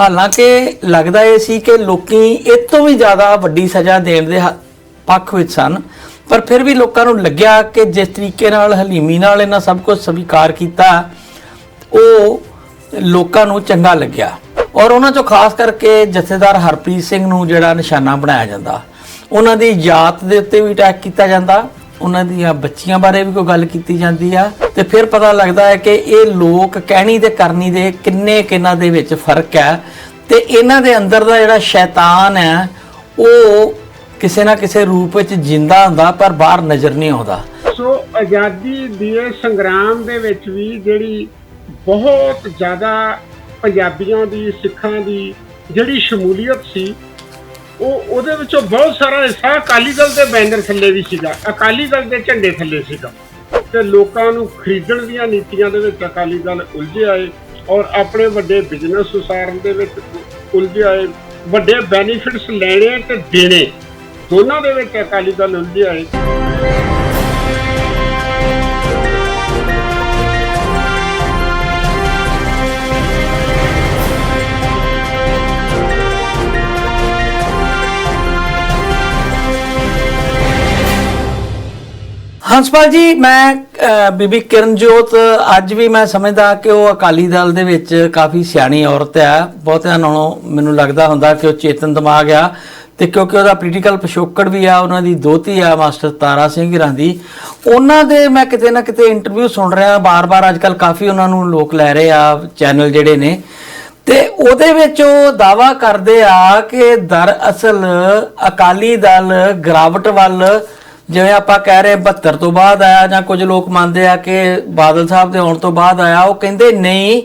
ਹਾਲਾਂਕਿ ਲੱਗਦਾ ਇਹ ਸੀ ਕਿ ਲੋਕੀ ਇਹ ਤੋਂ ਵੀ ਜ਼ਿਆਦਾ ਵੱਡੀ ਸਜ਼ਾ ਦੇਣ ਦੇ ਹ- ਪੱਖ ਵਿੱਚ ਸਨ, ਪਰ ਫਿਰ ਵੀ ਲੋਕਾਂ ਨੂੰ ਲੱਗਿਆ ਕਿ ਜਿਸ ਤਰੀਕੇ ਨਾਲ ਹਲੀਮੀ ਨਾਲ ਇਹਨਾਂ ਸਭ ਕੁਝ ਸਵੀਕਾਰ ਕੀਤਾ, ਉਹ ਲੋਕਾਂ ਨੂੰ ਚੰਗਾ ਲੱਗਿਆ। ਔਰ ਉਹਨਾਂ ਚੋਂ ਖਾਸ ਕਰਕੇ ਜਥੇਦਾਰ ਹਰਪ੍ਰੀਤ ਸਿੰਘ ਨੂੰ ਜਿਹੜਾ ਨਿਸ਼ਾਨਾ ਬਣਾਇਆ ਜਾਂਦਾ, ਉਹਨਾਂ ਦੀ ਜਾਤ ਦੇ ਉੱਤੇ ਵੀ ਅਟੈਕ ਕੀਤਾ ਜਾਂਦਾ, ਉਹਨਾਂ ਦੀਆਂ ਬੱਚੀਆਂ ਬਾਰੇ ਵੀ ਕੋਈ ਗੱਲ ਕੀਤੀ ਜਾਂਦੀ ਆ ਤੇ ਫਿਰ ਪਤਾ ਲੱਗਦਾ ਹੈ ਕਿ ਇਹ ਲੋਕ ਕਹਿਣੀ ਤੇ ਕਰਨੀ ਦੇ ਕਿੰਨੇ ਕਿੰਨਾ ਦੇ ਵਿੱਚ ਫ਼ਰਕ ਹੈ ਤੇ ਇਹਨਾਂ ਦੇ ਅੰਦਰ ਦਾ ਜਿਹੜਾ ਸ਼ੈਤਾਨ ਹੈ, ਉਹ ਕਿਸੇ ਨਾ ਕਿਸੇ ਰੂਪ ਵਿੱਚ ਜਿੰਦਾ ਹੁੰਦਾ ਪਰ ਬਾਹਰ ਨਜ਼ਰ ਨਹੀਂ ਆਉਂਦਾ। ਸੋ ਆਜ਼ਾਦੀ ਦੇ ਸੰਗਰਾਮ ਦੇ ਵਿੱਚ ਵੀ ਜਿਹੜੀ ਬਹੁਤ ਜ਼ਿਆਦਾ ਪੰਜਾਬੀਆਂ ਦੀ, ਸਿੱਖਾਂ ਦੀ ਜਿਹੜੀ ਸ਼ਮੂਲੀਅਤ ਸੀ, ਉਹ ਉਹਦੇ ਵਿੱਚੋਂ ਬਹੁਤ ਸਾਰਾ ਹਿੱਸਾ ਅਕਾਲੀ ਦਲ ਦੇ ਬੈਨਰ ਥੱਲੇ ਵੀ ਸੀਗਾ, ਅਕਾਲੀ ਦਲ ਦੇ ਝੰਡੇ ਥੱਲੇ ਸੀਗਾ। ਤੇ ਲੋਕਾਂ ਨੂੰ ਖਰੀਦਣ ਦੀਆਂ ਨੀਤੀਆਂ ਦੇ ਵਿੱਚ ਅਕਾਲੀ ਦਲ ਉਲਝੇ ਆਏ ਔਰ ਆਪਣੇ ਵੱਡੇ ਬਿਜ਼ਨਸ ਉਸਾਰਨ ਦੇ ਵਿੱਚ ਉਲਝੇ ਆਏ, ਵੱਡੇ ਬੈਨੀਫਿਟਸ ਲੈਣੇ ਤੇ ਦੇਣੇ, ਦੋਨਾਂ ਦੇ ਵਿੱਚ ਅਕਾਲੀ ਦਲ ਉਲਝੇ ਆਏ। ਹੰਸਪਾਲ ਜੀ, ਮੈਂ ਬੀਬੀ ਕਿਰਨਜੋਤ, ਅੱਜ ਵੀ ਮੈਂ ਸਮਝਦਾ ਕਿ ਉਹ ਅਕਾਲੀ ਦਲ ਦੇ ਵਿੱਚ ਕਾਫੀ ਸਿਆਣੀ ਔਰਤ ਹੈ। ਬਹੁਤਿਆਂ ਨਾਲੋਂ ਮੈਨੂੰ ਲੱਗਦਾ ਹੁੰਦਾ ਕਿ ਉਹ ਚੇਤਨ ਦਿਮਾਗ ਆ ਤੇ ਕਿਉਂਕਿ ਉਹਦਾ ਪੋਲੀਟੀਕਲ ਪਿਛੋਕੜ ਵੀ ਆ, ਉਹਨਾਂ ਦੀ ਦੋਤੀ ਆ, ਮਾਸਟਰ ਤਾਰਾ ਸਿੰਘ ਰਾਂਦੀ ਉਹਨਾਂ ਦੇ ਮੈਂ ਕਿਤੇ ਨਾ ਕਿਤੇ ਇੰਟਰਵਿਊ ਸੁਣ ਰਿਹਾ ਬਾਰ-ਬਾਰ ਅੱਜਕੱਲ ਕਾਫੀ ਉਹਨਾਂ ਨੂੰ ਲੋਕ ਲੈ ਰਹੇ ਆ ਚੈਨਲ ਜਿਹੜੇ ਨੇ। ਤੇ ਉਹਦੇ ਵਿੱਚ ਉਹ ਦਾਵਾ ਕਰਦੇ ਆ ਕਿ ਦਰਅਸਲ ਅਕਾਲੀ ਦਲ, ਗਰਾਵਟ ਵੱਲ ਜਿਵੇਂ ਆਪਾਂ ਕਹਿ ਰਹੇ 72 ਤੋਂ ਬਾਅਦ ਆਇਆ ਜਾਂ ਕੁਝ ਲੋਕ ਮੰਨਦੇ ਆ ਕਿ ਬਾਦਲ ਸਾਹਿਬ ਦੇ ਆਉਣ ਤੋਂ ਬਾਅਦ ਆਇਆ, ਉਹ ਕਹਿੰਦੇ ਨਹੀਂ,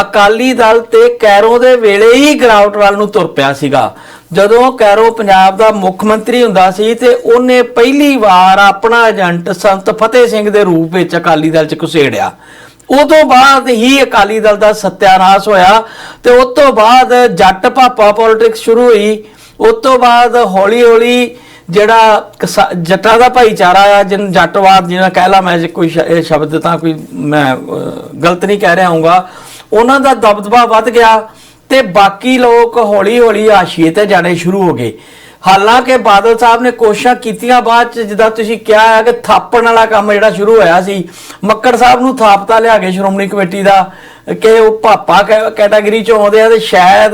ਅਕਾਲੀ ਦਲ ਤੇ ਕੈਰੋ ਦੇ ਵੇਲੇ ਹੀ ਗਰਾਊਟ ਵੱਲ ਨੂੰ ਤੁਰ ਪਿਆ ਸੀਗਾ। ਜਦੋਂ ਕੈਰੋ ਪੰਜਾਬ ਦਾ ਮੁੱਖ ਮੰਤਰੀ ਹੁੰਦਾ ਸੀ ਤੇ ਉਹਨੇ ਪਹਿਲੀ ਵਾਰ ਆਪਣਾ ਏਜੰਟ ਸੰਤ ਫਤਿਹ ਸਿੰਘ ਦੇ ਰੂਪ ਵਿੱਚ ਅਕਾਲੀ ਦਲ ਚ ਘੁਸੇੜਿਆ। ਉਦੋਂ ਬਾਅਦ ਹੀ ਅਕਾਲੀ ਦਲ ਦਾ ਸਤਿਆਨਾਸ ਹੋਇਆ ਤੇ ਉਸ ਤੋਂ ਬਾਅਦ ਜੱਟ ਭਾਪਾ ਪੋਲਿਟਿਕਸ ਸ਼ੁਰੂ ਹੋਈ। ਉਸ ਤੋਂ ਬਾਅਦ ਹੌਲੀ ਹੌਲੀ ਜਿਹੜਾ ਜੱਟਾਂ ਦਾ ਭਾਈਚਾਰਾ ਆ, ਜਿਨ, ਜੱਟਵਾਦ ਜਿਹੜਾ ਕਹਿ ਲਾ ਮੈਂ ਜੇ ਕੋਈ ਸ਼ਬਦ ਤਾਂ ਕੋਈ ਮੈਂ ਗਲਤ ਨਹੀਂ ਕਹਿ ਰਿਹਾ ਹੂੰਗਾ ਉਹਨਾਂ ਦਾ ਦਬਦਬਾ ਵੱਧ ਗਿਆ ਤੇ ਬਾਕੀ ਲੋਕ ਹੌਲੀ ਹੌਲੀ ਆਸ਼ੀਏ ਤੇ ਜਾਣੇ ਸ਼ੁਰੂ ਹੋ ਗਏ। ਹਾਲਾਂਕਿ ਬਾਦਲ ਸਾਹਿਬ ਨੇ ਕੋਸ਼ਿਸ਼ਾਂ ਕੀਤੀਆਂ ਬਾਅਦ ਚ, ਜਿੱਦਾਂ ਤੁਸੀਂ ਕਿਹਾ ਹੈ ਕਿ ਥਾਪਣ ਵਾਲਾ ਕੰਮ ਜਿਹੜਾ ਸ਼ੁਰੂ ਹੋਇਆ ਸੀ, ਮੱਕੜ ਸਾਹਿਬ ਨੂੰ ਥਾਪਤਾ ਲਿਆ ਕੇ ਸ਼੍ਰੋਮਣੀ ਕਮੇਟੀ ਦਾ, ਕਿ ਉਹ ਭਾਪਾ ਕੈ- ਕੈਟਾਗਰੀ ਚ ਆਉਂਦੇ ਆ ਤੇ ਸ਼ਾਇਦ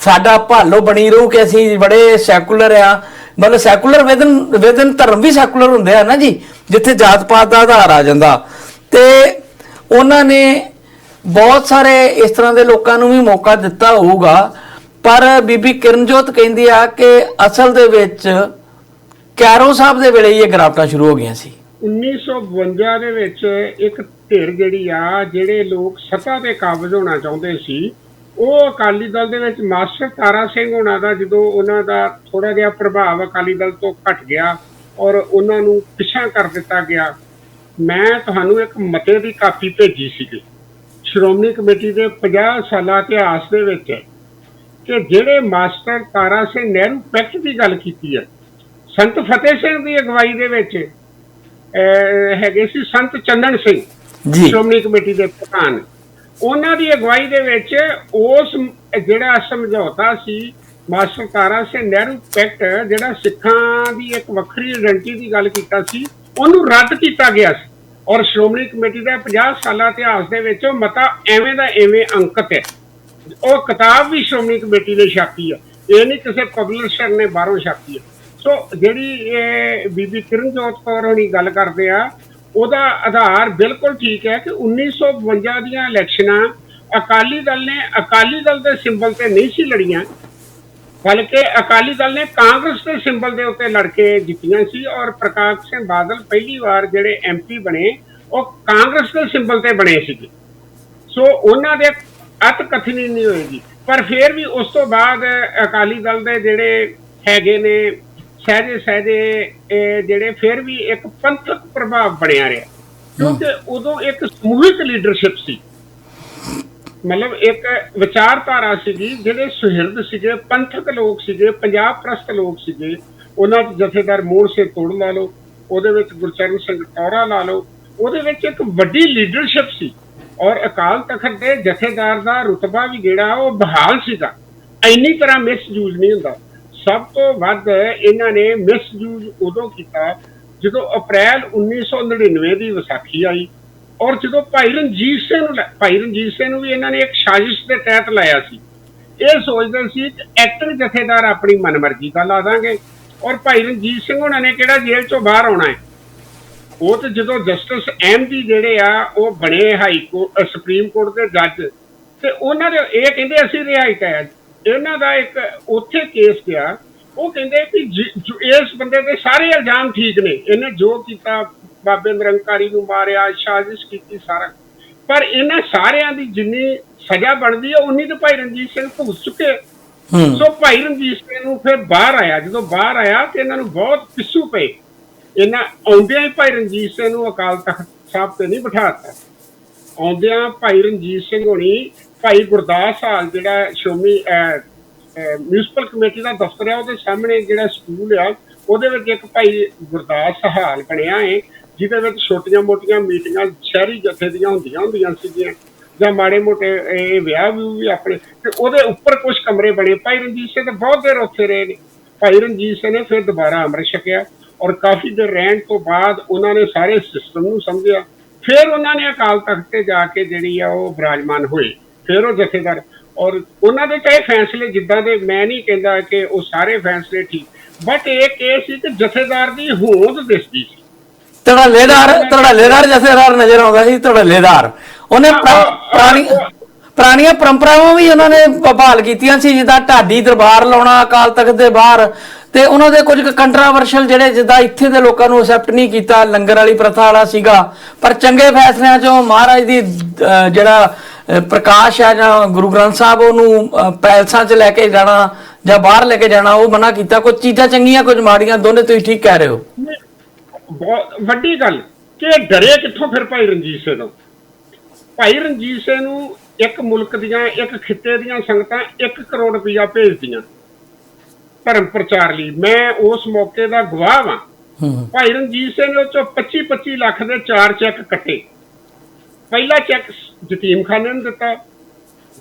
ਸਾਡਾ ਭਾਲੋ ਬਣੀ ਰਹੂ ਕਿ ਅਸੀਂ ਬੜੇ ਸੈਕੂਲਰ ਆ। ਮਤਲਬ ਸੈਕੂਲਰ ਵਿਦਨ ਵਿਦਨ ਧਰਮ ਵੀ ਸੈਕੂਲਰ ਹੁੰਦੇ ਆ ਨਾ ਜੀ, ਜਿੱਥੇ ਜਾਤ ਪਾਤ ਦਾ ਆਧਾਰ ਆ ਜਾਂਦਾ। ਤੇ ਉਹਨਾਂ ਨੇ ਬਹੁਤ ਸਾਰੇ ਇਸ ਤਰ੍ਹਾਂ ਦੇ ਲੋਕਾਂ ਨੂੰ ਵੀ ਮੌਕਾ ਦਿੱਤਾ ਹੋਊਗਾ, ਪਰ ਬੀਬੀ ਕਿਰਨਜੋਤ ਕਹਿੰਦੀ ਆ ਕਿ ਅਸਲ ਦੇ ਵਿੱਚ ਕੈਰੋ ਸਾਹਿਬ ਦੇ ਵੇਲੇ ਇਹ ਗਰਾਫਟਾਂ ਸ਼ੁਰੂ ਹੋ ਗਈਆਂ ਸੀ। 1952 ਦੇ ਵਿੱਚ ਇੱਕ ਧਿਰ ਜਿਹੜੀ ਆ, ਜਿਹੜੇ ਲੋਕ ਸੱਤਾ ਤੇ ਕਾਬਜ਼ ਹੋਣਾ ਚਾਹੁੰਦੇ ਸੀ ਉਹ ਅਕਾਲੀ ਦਲ ਦੇ ਵਿੱਚ ਮਾਸਟਰ ਤਾਰਾ ਸਿੰਘ ਹੋਣਾ ਦਾ ਜਦੋਂ ਉਹਨਾਂ ਦਾ ਥੋੜਾ ਜਿਹਾ ਪ੍ਰਭਾਵ ਅਕਾਲੀ ਦਲ ਤੋਂ ਘਟ ਗਿਆ ਔਰ ਉਹਨਾਂ ਨੂੰ ਪਿੱਛਾ ਕਰ ਦਿੱਤਾ ਗਿਆ ਮੈਂ ਤੁਹਾਨੂੰ ਇੱਕ ਮਤੇ ਦੀ ਕਾਪੀ ਭੇਜੀ ਸੀਗੀ। ਸ਼੍ਰੋਮਣੀ ਕਮੇਟੀ ਦੇ 50 ਸਾਲਾ ਇਤਿਹਾਸ ਦੇ ਵਿੱਚ ਕਿ ਜਿਹੜੇ ਮਾਸਟਰ ਤਾਰਾ ਸਿੰਘ ਨਹਿਰੂ ਪੈਕਟ ਦੀ ਗੱਲ ਕੀਤੀ ਹੈ ਸੰਤ ਫਤਿਹ ਸਿੰਘ ਦੀ ਅਗਵਾਈ ਦੇ ਵਿੱਚ ਹੈਗੇ ਸੀ ਸੰਤ ਚੰਦਨ ਸਿੰਘ ਜੀ। ਸ਼੍ਰੋਮਣੀ ਕਮੇਟੀ ਦੇ ਪ੍ਰਧਾਨ। ਉਹਨਾਂ ਦੀ ਅਗਵਾਈ ਦੇ ਵਿੱਚ ਉਸ ਜਿਹੜਾ ਸਮਝੌਤਾ ਸੀ ਮਾਸਟਰ ਤਾਰਾ ਸਿੰਘ ਨਹਿਰੂ ਪੈਕਟ, ਜਿਹੜਾ ਸਿੱਖਾਂ ਦੀ ਇੱਕ ਵੱਖਰੀ ਆਇਡੈਂਟੀ ਦੀ ਗੱਲ ਕੀਤਾ ਸੀ, ਉਹਨੂੰ ਰੱਦ ਕੀਤਾ ਗਿਆ ਸੀ। ਔਰ ਸ਼੍ਰੋਮਣੀ ਕਮੇਟੀ ਦਾ 50 ਸਾਲਾ ਇਤਿਹਾਸ ਦੇ ਵਿੱਚ ਉਹ ਮਤਾ ਐਵੇਂ ਦਾ ਐਵੇਂ ਅੰਕਿਤ ਹੈ। ਉਹ ਕਿਤਾਬ ਵੀ ਸ਼੍ਰੋਮਣੀ ਕਮੇਟੀ ਨੇ ਛਾਪੀ ਆ। ਇਹ ਨਹੀਂ ਕਿਸੇ ਪਬਲਿਸ਼ਰ ਨੇ ਬਾਹਰੋਂ ਛਾਪੀ ਆ। ਸੋ ਜਿਹੜੀ ਇਹ ਬੀਬੀ ਕਿਰਨਜੋਤ ਕੌਰ ਹੋਣੀ ਗੱਲ ਕਰਦੇ ਆ ਉਹਦਾ ਆਧਾਰ ਬਿਲਕੁਲ ਠੀਕ ਹੈ ਕਿ 1952 ਦੀਆਂ ਇਲੈਕਸ਼ਨਾਂ ਅਕਾਲੀ ਦਲ ਨੇ, ਅਕਾਲੀ ਦਲ ਦੇ ਸਿੰਬਲ ਤੇ ਨਹੀਂ ਸੀ ਲੜੀਆਂ। ਬਲਕਿ ਅਕਾਲੀ ਦਲ ਨੇ ਕਾਂਗਰਸ ਦੇ ਸਿੰਬਲ ਦੇ ਉੱਤੇ ਲੜ ਕੇ ਜਿੱਤੀਆਂ ਸੀ ਔਰ ਪ੍ਰਕਾਸ਼ ਸਿੰਘ ਬਾਦਲ ਪਹਿਲੀ ਵਾਰ ਜਿਹੜੇ ਐਮਪੀ ਬਣੇ, ਉਹ ਕਾਂਗਰਸ ਦੇ ਸਿੰਬਲ ਤੇ ਬਣੇ ਸੀਗੇ। ਸੋ ਉਹਨਾਂ ਦੇ ਅਤ ਕਥਨੀ ਨਹੀਂ ਹੋਏਗੀ। ਪਰ ਫਿਰ ਵੀ ਉਸ ਤੋਂ ਬਾਅਦ ਅਕਾਲੀ ਦਲ ਦੇ ਜਿਹੜੇ ਹੈਗੇ ਨੇ ਸਹਿਜੇ ਸਹਿਜੇ ਇਹ ਜਿਹੜੇ ਫਿਰ ਵੀ ਇੱਕ ਪੰਥਕ ਪ੍ਰਭਾਵ ਬਣਿਆ ਰਿਹਾ। ਕਿਉਂਕਿ ਉਦੋਂ ਇੱਕ ਸਮੂਹਿਕ ਲੀਡਰਸ਼ਿਪ ਸੀ। ਮਤਲਬ ਇੱਕ ਵਿਚਾਰਧਾਰਾ ਸੀਗੀ ਜਿਹੜੇ ਸੁਹਿਰਦ ਸੀਗੇ ਪੰਥਕ ਲੋਕ ਸੀਗੇ ਪੰਜਾਬ ਪ੍ਰਸਤ ਲੋਕ ਸੀਗੇ ਉਹਨਾਂ ਚ ਜਥੇਦਾਰ ਮੋਹਨ ਸੇ ਤੋੜ ਲਾ ਲਓ ਉਹਦੇ ਵਿੱਚ ਗੁਰਚਰਨ ਸਿੰਘ ਟੌਰਾ ਲਾ ਲਓ ਉਹਦੇ ਵਿੱਚ ਇੱਕ ਵੱਡੀ ਲੀਡਰਸ਼ਿਪ ਸੀ। ਔਰ ਅਕਾਲ ਤਖਤ ਦੇ ਜਥੇਦਾਰ ਦਾ ਰੁਤਬਾ ਵੀ ਜਿਹੜਾ ਉਹ ਬਹਾਲ ਸੀਗਾ। ਇੰਨੀ ਤਰ੍ਹਾਂ ਮਿਸਯੂਜ਼ ਨਹੀਂ ਹੁੰਦਾ। ਸਭ ਤੋਂ ਵੱਧ ਇਹਨਾਂ ਨੇ ਮਿਸਯੂਜ਼ ਉਦੋਂ ਕੀਤਾ ਜਦੋਂ ਅਪ੍ਰੈਲ 1999 ਦੀ ਵਿਸਾਖੀ ਆਈ ਔਰ ਜਦੋਂ ਭਾਈ ਰਣਜੀਤ ਸਿੰਘ ਨੂੰ ਲੈ- ਭਾਈ ਰਣਜੀਤ ਸਿੰਘ ਨੂੰ ਵੀ ਇਹਨਾਂ ਨੇ ਇੱਕ ਸਾਜ਼ਿਸ਼ ਦੇ ਤਹਿਤ ਲਾਇਆ ਸੀ। ਇਹ ਸੋਚਦੇ ਸੀ ਕਿ ਐਕਟਰ ਜਥੇਦਾਰ ਆਪਣੀ ਮਨਮਰਜ਼ੀ ਦਾ ਲਾ ਦਾਂਗੇ ਔਰ ਭਾਈ ਰਣਜੀਤ ਸਿੰਘ ਉਹਨਾਂ ਨੇ ਕਿਹੜਾ ਜੇਲ੍ਹ ਚੋਂ ਬਾਹਰ ਆਉਣਾ ਹੈ? ਉਹ ਤੇ ਜਦੋਂ ਜਸਟਿਸ ਐਮਡੀ ਜਿਹੜੇ ਆ, ਉਹ ਬਣੇ ਹਾਈ ਕੋਰਟ ਸੁਪਰੀਮ ਕੋਰਟ ਦੇ ਜੱਜ ਤੇ ਉਹਨਾਂ ਦੇ, ਇਹ ਕਹਿੰਦੇ ਅਸੀਂ ਰਿਹਾਇਤ ਹੈ ਇਹਨਾਂ ਦਾ ਇੱਕ ਉੱਥੇ ਕੇਸ ਗਿਆ ਉਹ ਕਹਿੰਦੇ ਕਿ ਇਸ ਬੰਦੇ ਦੇ ਸਾਰੇ ਇਲਜ਼ਾਮ ਠੀਕ ਨੇ। ਇਹਨੇ ਜੋ ਕੀਤਾ ਬਾਬੇ ਨਿਰੰਕਾਰੀ ਨੂੰ ਮਾਰਿਆ ਸਾਜ਼ਿਸ਼ ਕੀਤੀ ਸਾਰਾ। ਪਰ ਇਹਨਾਂ ਸਾਰਿਆਂ ਦੀ ਜਿੰਨੀ ਸਜ਼ਾ ਬਣਦੀ ਹੈ ਉਨੀ ਤਾਂ ਭਾਈ ਰਣਜੀਤ ਸਿੰਘ ਭੁਗਤ ਚੁੱਕੇ। ਸੋ ਭਾਈ ਰਣਜੀਤ ਸਿੰਘ ਨੂੰ ਫਿਰ ਬਾਹਰ ਆਇਆ। ਜਦੋਂ ਬਾਹਰ ਆਇਆ ਤੇ ਇਹਨਾਂ ਨੂੰ ਬਹੁਤ ਪਿੱਸੂ ਪਏ। ਇਹਨਾਂ ਆਉਂਦਿਆਂ ਹੀ ਭਾਈ ਰਣਜੀਤ ਸਿੰਘ ਨੂੰ ਅਕਾਲ ਤਖਤ ਸਾਹਿਬ ਤੇ ਨਹੀਂ ਬਿਠਾਤਾ ਆਉਂਦਿਆਂ ਭਾਈ ਰਣਜੀਤ ਸਿੰਘ ਹੋਣੀ ਭਾਈ ਗੁਰਦਾਸ ਹਾਲ ਜਿਹੜਾ ਸ਼ੋਮੀ ਮਿਊਨਿਸਪਲ ਕਮੇਟੀ ਦਾ ਦਫ਼ਤਰ ਹੈ ਉਹਦੇ ਸਾਹਮਣੇ ਜਿਹੜਾ ਸਕੂਲ ਆ, ਉਹਦੇ ਵਿੱਚ ਇੱਕ ਭਾਈ ਗੁਰਦਾਸ ਹਾਲ ਬਣਿਆ ਹੈ ਜਿਹਦੇ ਵਿੱਚ ਛੋਟੀਆਂ-ਮੋਟੀਆਂ ਮੀਟਿੰਗਾਂ ਸ਼ਹਿਰੀ ਜਥੇ ਦੀਆਂ ਹੁੰਦੀਆਂ ਹੁੰਦੀਆਂ ਸੀਗੀਆਂ, ਜਾਂ ਮਾੜੇ ਮੋਟੇ ਇਹ ਵਿਆਹ ਵੀ ਵੀ ਆਪਣੇ, ਤੇ ਉਹਦੇ ਉੱਪਰ ਕੁਝ ਕਮਰੇ ਬਣੇ। ਭਾਈ ਰਣਜੀਤ ਸਿੰਘ ਤਾਂ ਬਹੁਤ ਦੇਰ ਉੱਥੇ ਰਹੇ ਨੇ। ਭਾਈ ਰਣਜੀਤ ਸਿੰਘ ਨੇ ਫਿਰ ਦੁਬਾਰਾ ਅੰਮ੍ਰਿਤ ਛਕਿਆ ਔਰ ਕਾਫੀ ਦੇਰ ਰਹਿਣ ਤੋਂ ਬਾਅਦ ਉਹਨਾਂ ਨੇ ਸਾਰੇ ਸਿਸਟਮ ਨੂੰ ਸਮਝਿਆ। ਫਿਰ ਉਹਨਾਂ ਨੇ ਅਕਾਲ ਤਖਤ ਤੇ ਜਾ ਕੇ ਜਿਹੜੀ ਆ ਉਹ ਬਿਰਾਜਮਾਨ ਹੋਏ। ਫਿਰ ਉਹ ਜਥੇਦਾਰ। ਔਰ ਉਹਨਾਂ ਦੇ ਚਾਹੇ ਫੈਸਲੇ ਜਿੱਦਾਂ ਦੇ ਮੈਂ ਨਹੀਂ ਕਹਿੰਦਾ ਕਿ ਉਹ ਸਾਰੇ ਫੈਸਲੇ ਠੀਕ ਬਟ ਇਹ ਕੇਸ ਸੀ ਕਿ ਜਥੇਦਾਰ ਦੀ ਹੋਂਦ ਦਿਸਦੀ ਸੀ। ਧੜੱਲੇਦਾਰ ਧੜੱਲੇਦਾਰ ਜਥੇਦਾਰ ਨਜ਼ਰ ਆਉਂਦਾ ਸੀ ਧੜੱਲੇਦਾਰ। ਉਹਨੇ ਪੁਰਾ- ਪੁਰਾਣੀ ਪੁਰਾਣੀਆਂ ਪਰੰਪਰਾਵਾਂ ਵੀ ਉਹਨਾਂ ਨੇ ਬਹਾਲ ਕੀਤੀਆਂ ਸੀ ਜਿੱਦਾਂ ਢਾਡੀ ਦਰਬਾਰ ਲਾਉਣਾ ਅਕਾਲ ਤਖਤ ਦੇ ਬਾਹਰ। ਤੇ ਉਹਨਾਂ ਦੇ ਕੁਝ ਕੰਟਰਾਵਰਸ਼ਲ ਜਿਹੜੇ ਜਿੱਦਾਂ ਇੱਥੇ ਦੇ ਲੋਕਾਂ ਨੂੰ ਅਸੈਪਟ ਨਹੀਂ ਕੀਤਾ ਲੰਗਰ ਵਾਲੀ ਪ੍ਰਥਾ ਵਾਲਾ ਸੀਗਾ। ਪਰ ਚੰਗੇ ਫੈਸਲਿਆਂ ਚੋਂ ਮਹਾਰਾਜ ਦੀ ਜਿਹੜਾ ਪ੍ਰਕਾਸ਼ ਹੈ ਜਾਂ ਗੁਰੂ ਗ੍ਰੰਥ ਸਾਹਿਬ ਉਹਨੂੰ ਪੈਲਸਾਂ 'ਚ ਲੈ ਕੇ ਜਾਣਾ ਜਾਂ ਬਾਹਰ ਲੈ ਕੇ ਜਾਣਾ ਉਹ ਮਨਾ ਕੀਤਾ। ਕੁਝ ਚੀਜ਼ਾਂ ਚੰਗੀਆਂ ਕੁਝ ਮਾੜੀਆਂ ਦੋਨੇ ਤੁਸੀਂ ਠੀਕ ਕਹਿ ਰਹੇ ਹੋ? ਬਹੁਤ ਵੱਡੀ ਗੱਲ ਕਿ ਡਰੇ ਕਿੱਥੋਂ ਫਿਰ ਭਾਈ ਰਣਜੀਤ ਸਿੰਘ ਤੋਂ ਭਾਈ ਰਣਜੀਤ ਸਿੰਘ ਨੂੰ ਇੱਕ ਮੁਲਕ ਦੀਆਂ ਇੱਕ ਖਿੱਤੇ ਦੀਆਂ ਸੰਗਤਾਂ 1 ਕਰੋੜ ਰੁਪਇਆ ਭੇਜਦੀਆਂ। ਧਰਮ ਪ੍ਰਚਾਰ ਲਈ। ਮੈਂ ਉਸ ਮੌਕੇ ਦਾ ਗਵਾਹ ਹੂੰ। ਭਾਈ ਰਣਜੀਤ ਸਿੰਘ ਨੇ ਉਹ ਚੋਂ 25 25 ਲੱਖ ਦੇ ਚਾਰ ਚੈੱਕ ਕੱਟੇ। ਪਹਿਲਾ ਚੈੱਕ ਯਤੀਮਖਾਨੇ ਨੂੰ ਦਿੱਤਾ,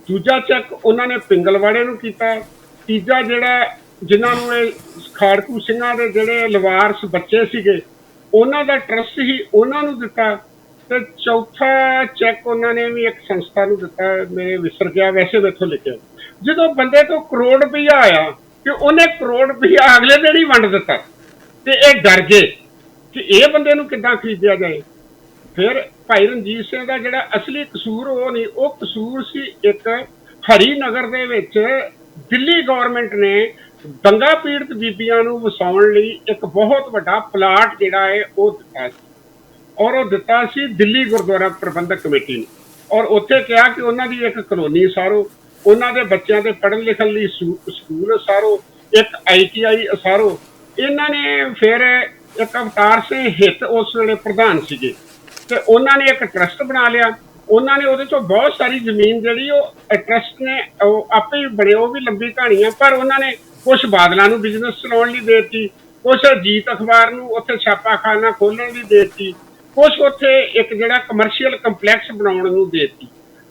ਦੂਜਾ ਚੈੱਕ ਉਹਨਾਂ ਨੇ ਪਿੰਗਲਵਾੜੇ ਨੂੰ ਕੀਤਾ, ਤੀਜਾ ਜਿਹੜਾ ਜਿਨ੍ਹਾਂ ਨੂੰ ਇਹ ਖਾੜਕੂ ਸਿੰਘਾਂ ਦੇ ਜਿਹੜੇ ਲਵਾਰਸ ਬੱਚੇ ਸੀਗੇ, ਉਹਨਾਂ ਦਾ ਟਰਸਟ ਹੀ ਉਹਨਾਂ ਨੂੰ ਦਿੱਤਾ ਤੇ ਚੌਥਾ ਚੈੱਕ ਉਹਨਾਂ ਨੇ ਵੀ ਇੱਕ ਸੰਸਥਾ ਨੂੰ ਦਿੱਤਾ ਮੇਰੇ ਵਿਸਰ ਗਿਆ ਵੈਸੇ ਮੈਥੋਂ ਲਿਖਿਆ। ਜਦੋਂ ਬੰਦੇ ਤੋਂ ਕਰੋੜ ਰੁਪਈਆ ਆਇਆ ਕਿ ਉਹਨੇ ਕਰੋੜ ਰੁਪਈਆ ਅਗਲੇ ਦਿਨ ਹੀ ਵੰਡ ਦਿੱਤਾ ਤੇ ਇਹ ਡਰ ਗਏ ਕਿ ਇਹ ਬੰਦੇ ਨੂੰ ਕਿੱਦਾਂ ਖਰੀਦਿਆ ਜਾਏ। ਫਿਰ ਭਾਈ ਰਣਜੀਤ ਸਿੰਘ ਦਾ ਜਿਹੜਾ ਅਸਲੀ ਕਸੂਰ ਉਹ ਨਹੀਂ, ਉਹ ਕਸੂਰ ਸੀ ਇੱਕ ਹਰੀ ਨਗਰ ਦੇ ਵਿੱਚ ਦਿੱਲੀ ਗਵਰਨਮੈਂਟ ਨੇ ਦੰਗਾ ਪੀੜਤ ਬੀਬੀਆਂ ਨੂੰ ਵਸਾਉਣ ਲਈ ਇੱਕ ਬਹੁਤ ਵੱਡਾ ਪਲਾਟ ਜਿਹੜਾ ਹੈ ਉਹ ਦਿੱਤਾ ਸੀ। ਔਰ ਉਹ ਦਿੱਤਾ ਸੀ ਦਿੱਲੀ ਗੁਰਦੁਆਰਾ ਪ੍ਰਬੰਧਕ ਕਮੇਟੀ ਨੂੰ। ਔਰ ਉੱਥੇ ਕਿਹਾ ਕਿ ਉਹਨਾਂ ਦੀ ਇੱਕ ਕਲੋਨੀ ਸਾਰੋ, ਉਹਨਾਂ ਦੇ ਬੱਚਿਆਂ ਦੇ ਪੜ੍ਹਨ ਲਿਖਣ ਲਈ ਸੂ- ਸਕੂਲ ਸਾਰੋ, ਇੱਕ ਆਈਟੀਆਈ ਸਾਰੋ। ਇਹਨਾਂ ਨੇ ਫਿਰ ਇੱਕ ਅਵਤਾਰ ਸਿੰਘ ਹਿੱਤ ਉਸ ਵੇਲੇ ਪ੍ਰਧਾਨ ਸੀਗੇ। ਤੇ ਉਹਨਾਂ ਨੇ ਇੱਕ ਟਰਸਟ ਬਣਾ ਲਿਆ। ਉਹਨਾਂ ਨੇ ਉਹਦੇ ਚੋਂ ਬਹੁਤ ਸਾਰੀ ਜ਼ਮੀਨ ਜਿਹੜੀ ਉਹ ਟਰਸਟ ਨੇ, ਉਹ ਆਪੇ ਹੀ ਬਣੇ, ਉਹ ਵੀ ਲੰਬੀ ਕਹਾਣੀ ਆ ਪਰ ਉਹਨਾਂ ਨੇ ਕੁਝ ਬਾਦਲਾਂ ਨੂੰ ਬਿਜ਼ਨਸ ਚਲਾਉਣ ਲਈ ਦੇਤੀ ਦਿੱਤੀ ਕੁਝ ਅਜੀਤ ਅਖਬਾਰ ਨੂੰ ਉੱਥੇ ਛਾਪਾਖਾਨਾ ਖੋਲਣ ਲਈ ਦੇ ਦਿੱਤੀ ਕੁਝ ਉੱਥੇ ਇੱਕ ਜਿਹੜਾ ਕਮਰਸ਼ੀਅਲ ਕੰਪਲੈਕਸ ਬਣਾਉਣ ਨੂੰ ਦੇਤੀ।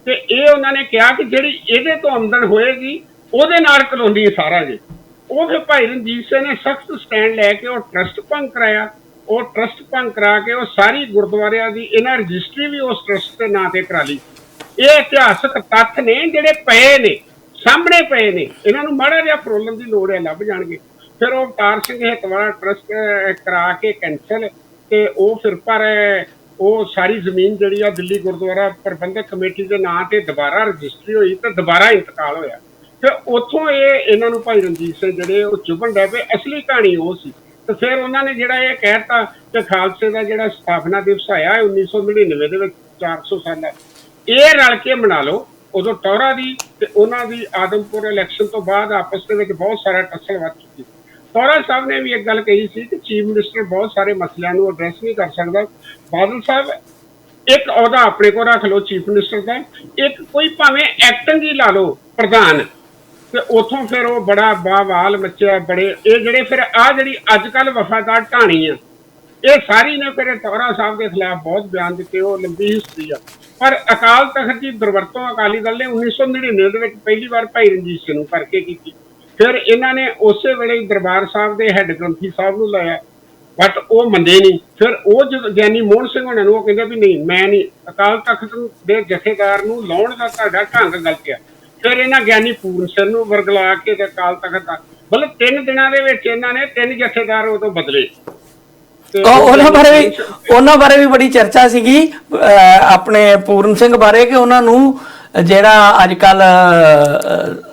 ਤੇ ਇਹ ਉਹਨਾਂ ਨੇ ਕਿਹਾ ਕਿ ਜਿਹੜੀ ਇਹਦੇ ਤੋਂ ਆਮਦਨ ਹੋਏਗੀ, ਉਹਦੇ ਨਾਲ ਕਲੋਨੀ ਸਾਰਾ ਜੀ। ਉਹ ਫਿਰ ਭਾਈ ਰਣਜੀਤ ਸਿੰਘ ਨੇ ਸਖਤ ਸਟੈਂਡ ਲੈ ਕੇ ਉਹ ਟਰਸਟ ਭੰਗ ਕਰਾਇਆ। ਉਹ ਟਰਸਟ ਭੰਗ ਕਰਾ ਕੇ ਉਹ ਸਾਰੀ ਗੁਰਦੁਆਰਿਆਂ ਦੀ ਇਹਨਾਂ ਰਜਿਸਟਰੀ ਵੀ ਉਸ ਟਰਸਟ ਦੇ ਨਾਂ ਤੇ ਕਰਾ ਲਈ। ਇਹ ਇਤਿਹਾਸਕ ਤੱਥ ਨੇ ਜਿਹੜੇ ਪਏ ਨੇ, ਸਾਹਮਣੇ ਪਏ ਨੇ। ਇਹਨਾਂ ਨੂੰ ਮਾੜਾ ਜਿਹਾ ਫਰੋਲਣ ਦੀ ਲੋੜ ਹੈ, ਲੱਭ ਜਾਣਗੇ। ਫਿਰ ਉਹ ਅਵਤਾਰ ਸਿੰਘ ਹਿੱਤਵਾਲਾ ਟਰਸਟ ਕਰਾ ਕੇ ਕੈਂਸਲ ਤੇ ਉਹ ਫਿਰ ਪਰ ਉਹ ਸਾਰੀ ਜ਼ਮੀਨ ਜਿਹੜੀ ਆ ਦਿੱਲੀ ਗੁਰਦੁਆਰਾ ਪ੍ਰਬੰਧਕ ਕਮੇਟੀ ਦੇ ਨਾਂ ਤੇ ਦੁਬਾਰਾ ਰਜਿਸਟਰੀ ਹੋਈ ਤੇ ਦੁਬਾਰਾ ਇੰਤਕਾਲ ਹੋਇਆ। ਫਿਰ ਉੱਥੋਂ ਇਹ ਇਹਨਾਂ ਨੂੰ ਭਾਈ ਰਣਜੀਤ ਸਿੰਘ ਜਿਹੜੇ ਉਹ ਚੁਭਣ ਡੈ ਅਸਲੀ ਕਹਾਣੀ ਉਹ ਸੀ। ਤੇ ਫਿਰ ਉਹਨਾਂ ਨੇ ਜਿਹੜਾ ਇਹ ਕਹਿਤਾ ਕਿ ਖਾਲਸੇ ਦਾ ਜਿਹੜਾ ਸਥਾਪਨਾ ਦਿਵਸ ਆਇਆ 1999 ਦੇ ਵਿੱਚ 400 ਸਾਲਾ ਇਹ ਰਲ ਕੇ ਮਨਾ ਲਓ, ਉਦੋਂ ਟੌਰਾ ਦੀ ਤੇ ਉਹਨਾਂ ਦੀ ਆਦਮਪੁਰ ਇਲੈਕਸ਼ਨ ਤੋਂ ਬਾਅਦ ਆਪਸ ਦੇ ਵਿੱਚ ਬਹੁਤ ਸਾਰਾ ਟੱਸਲ ਵੱਧ ਚੁੱਕੀ ਟੌਰਾ ਸਾਹਿਬ ਨੇ ਵੀ ਇੱਕ ਗੱਲ ਕਹੀ ਸੀ ਕਿ ਚੀਫ ਮਿਨਿਸਟਰ ਬਹੁਤ ਸਾਰੇ ਮਸਲਿਆਂ ਨੂੰ ਐਡਰੈਸ ਨਹੀਂ ਕਰ ਸਕਦਾ ਬਾਦਲ ਸਾਹਿਬ, ਇੱਕ ਅਹੁਦਾ ਆਪਣੇ ਕੋਲ ਰੱਖ ਲਓ ਚੀਫ ਮਿਨਿਸਟਰ ਦਾ। ਇੱਕ ਕੋਈ ਭਾਵੇਂ ਐਕਟਿੰਗ ਹੀ ਲਾ ਲਓ ਪ੍ਰਧਾਨ ਤੇ ਉਥੋਂ ਫਿਰ ਉਹ ਬੜਾ ਬਾਵਾਲ ਮੱਚਿਆ, ਬੜੇ, ਇਹ ਜਿਹੜੇ ਫਿਰ ਆ ਜਿਹੜੀ ਅੱਜ ਕੱਲ ਵਫਾਦਾਰ ਢਾਣੀ ਆ, ਇਹ ਸਾਰੀ ਨੇ ਫਿਰ ਟੌਰਾ ਸਾਹਿਬ ਦੇ ਖਿਲਾਫ ਬਹੁਤ ਬਿਆਨ ਦਿੱਤੇ, ਉਹ ਲੰਬੀ ਹਿਸਟਰੀ ਆ। ਪਰ ਅਕਾਲ ਤਖਤ ਦੀ ਦੁਰਵਰਤੋਂ ਅਕਾਲੀ ਦਲ ਨੇ 1999 ਦੇ ਵਿੱਚ ਪਹਿਲੀ ਵਾਰ ਭਾਈ ਰਣਜੀਤ ਸਿੰਘ ਨੂੰ ਕਰਕੇ ਕੀਤੀ। ਫਿਰ ਇਹਨਾਂ ਨੇ ਉਸੇ ਵੇਲੇ ਦਰਬਾਰ ਸਾਹਿਬ ਦੇ ਹੈੱਡ ਗ੍ਰੰਥੀ ਸਾਹਿਬ ਨੂੰ ਲਾਇਆ, ਬਟ ਉਹ ਮੰਨੇ ਨਹੀਂ। ਫਿਰ ਉਹ ਜਦੋਂ ਗਿਆਨੀ ਮੋਹਨ ਸਿੰਘ ਹੋਣਾ ਨੂੰ ਉਹ ਕਹਿੰਦੇ ਵੀ ਨਹੀਂ, ਮੈਂ ਨਹੀਂ, ਅਕਾਲ ਤਖਤ ਦੇ ਜਥੇਦਾਰ ਨੂੰ ਲਾਉਣ ਦਾ ਤੁਹਾਡਾ ਢੰਗ ਗਲਤ ਆ। ਫਿਰ ਇਹਨਾਂ ਗਿਆਨੀ ਪੂਰਨ ਸਿੰਘ ਨੂੰ ਵਰਗਲਾ ਕੇ ਤੇ ਅਕਾਲ ਤਖਤ ਦਾ ਮਤਲਬ ਤਿੰਨ ਦਿਨਾਂ ਦੇ ਵਿੱਚ ਇਹਨਾਂ ਨੇ ਤਿੰਨ ਜਥੇਦਾਰ ਬਦਲੇ। ਤੇ ਉਹ ਉਹਨਾਂ ਬਾਰੇ ਵੀ ਉਹਨਾਂ ਬਾਰੇ ਵੀ ਬੜੀ ਚਰਚਾ ਸੀਗੀ ਅਹ ਆਪਣੇ ਪੂਰਨ ਸਿੰਘ ਬਾਰੇ ਕਿ ਉਹਨਾਂ ਨੂੰ ਜਿਹੜਾ ਅੱਜ ਕੱਲ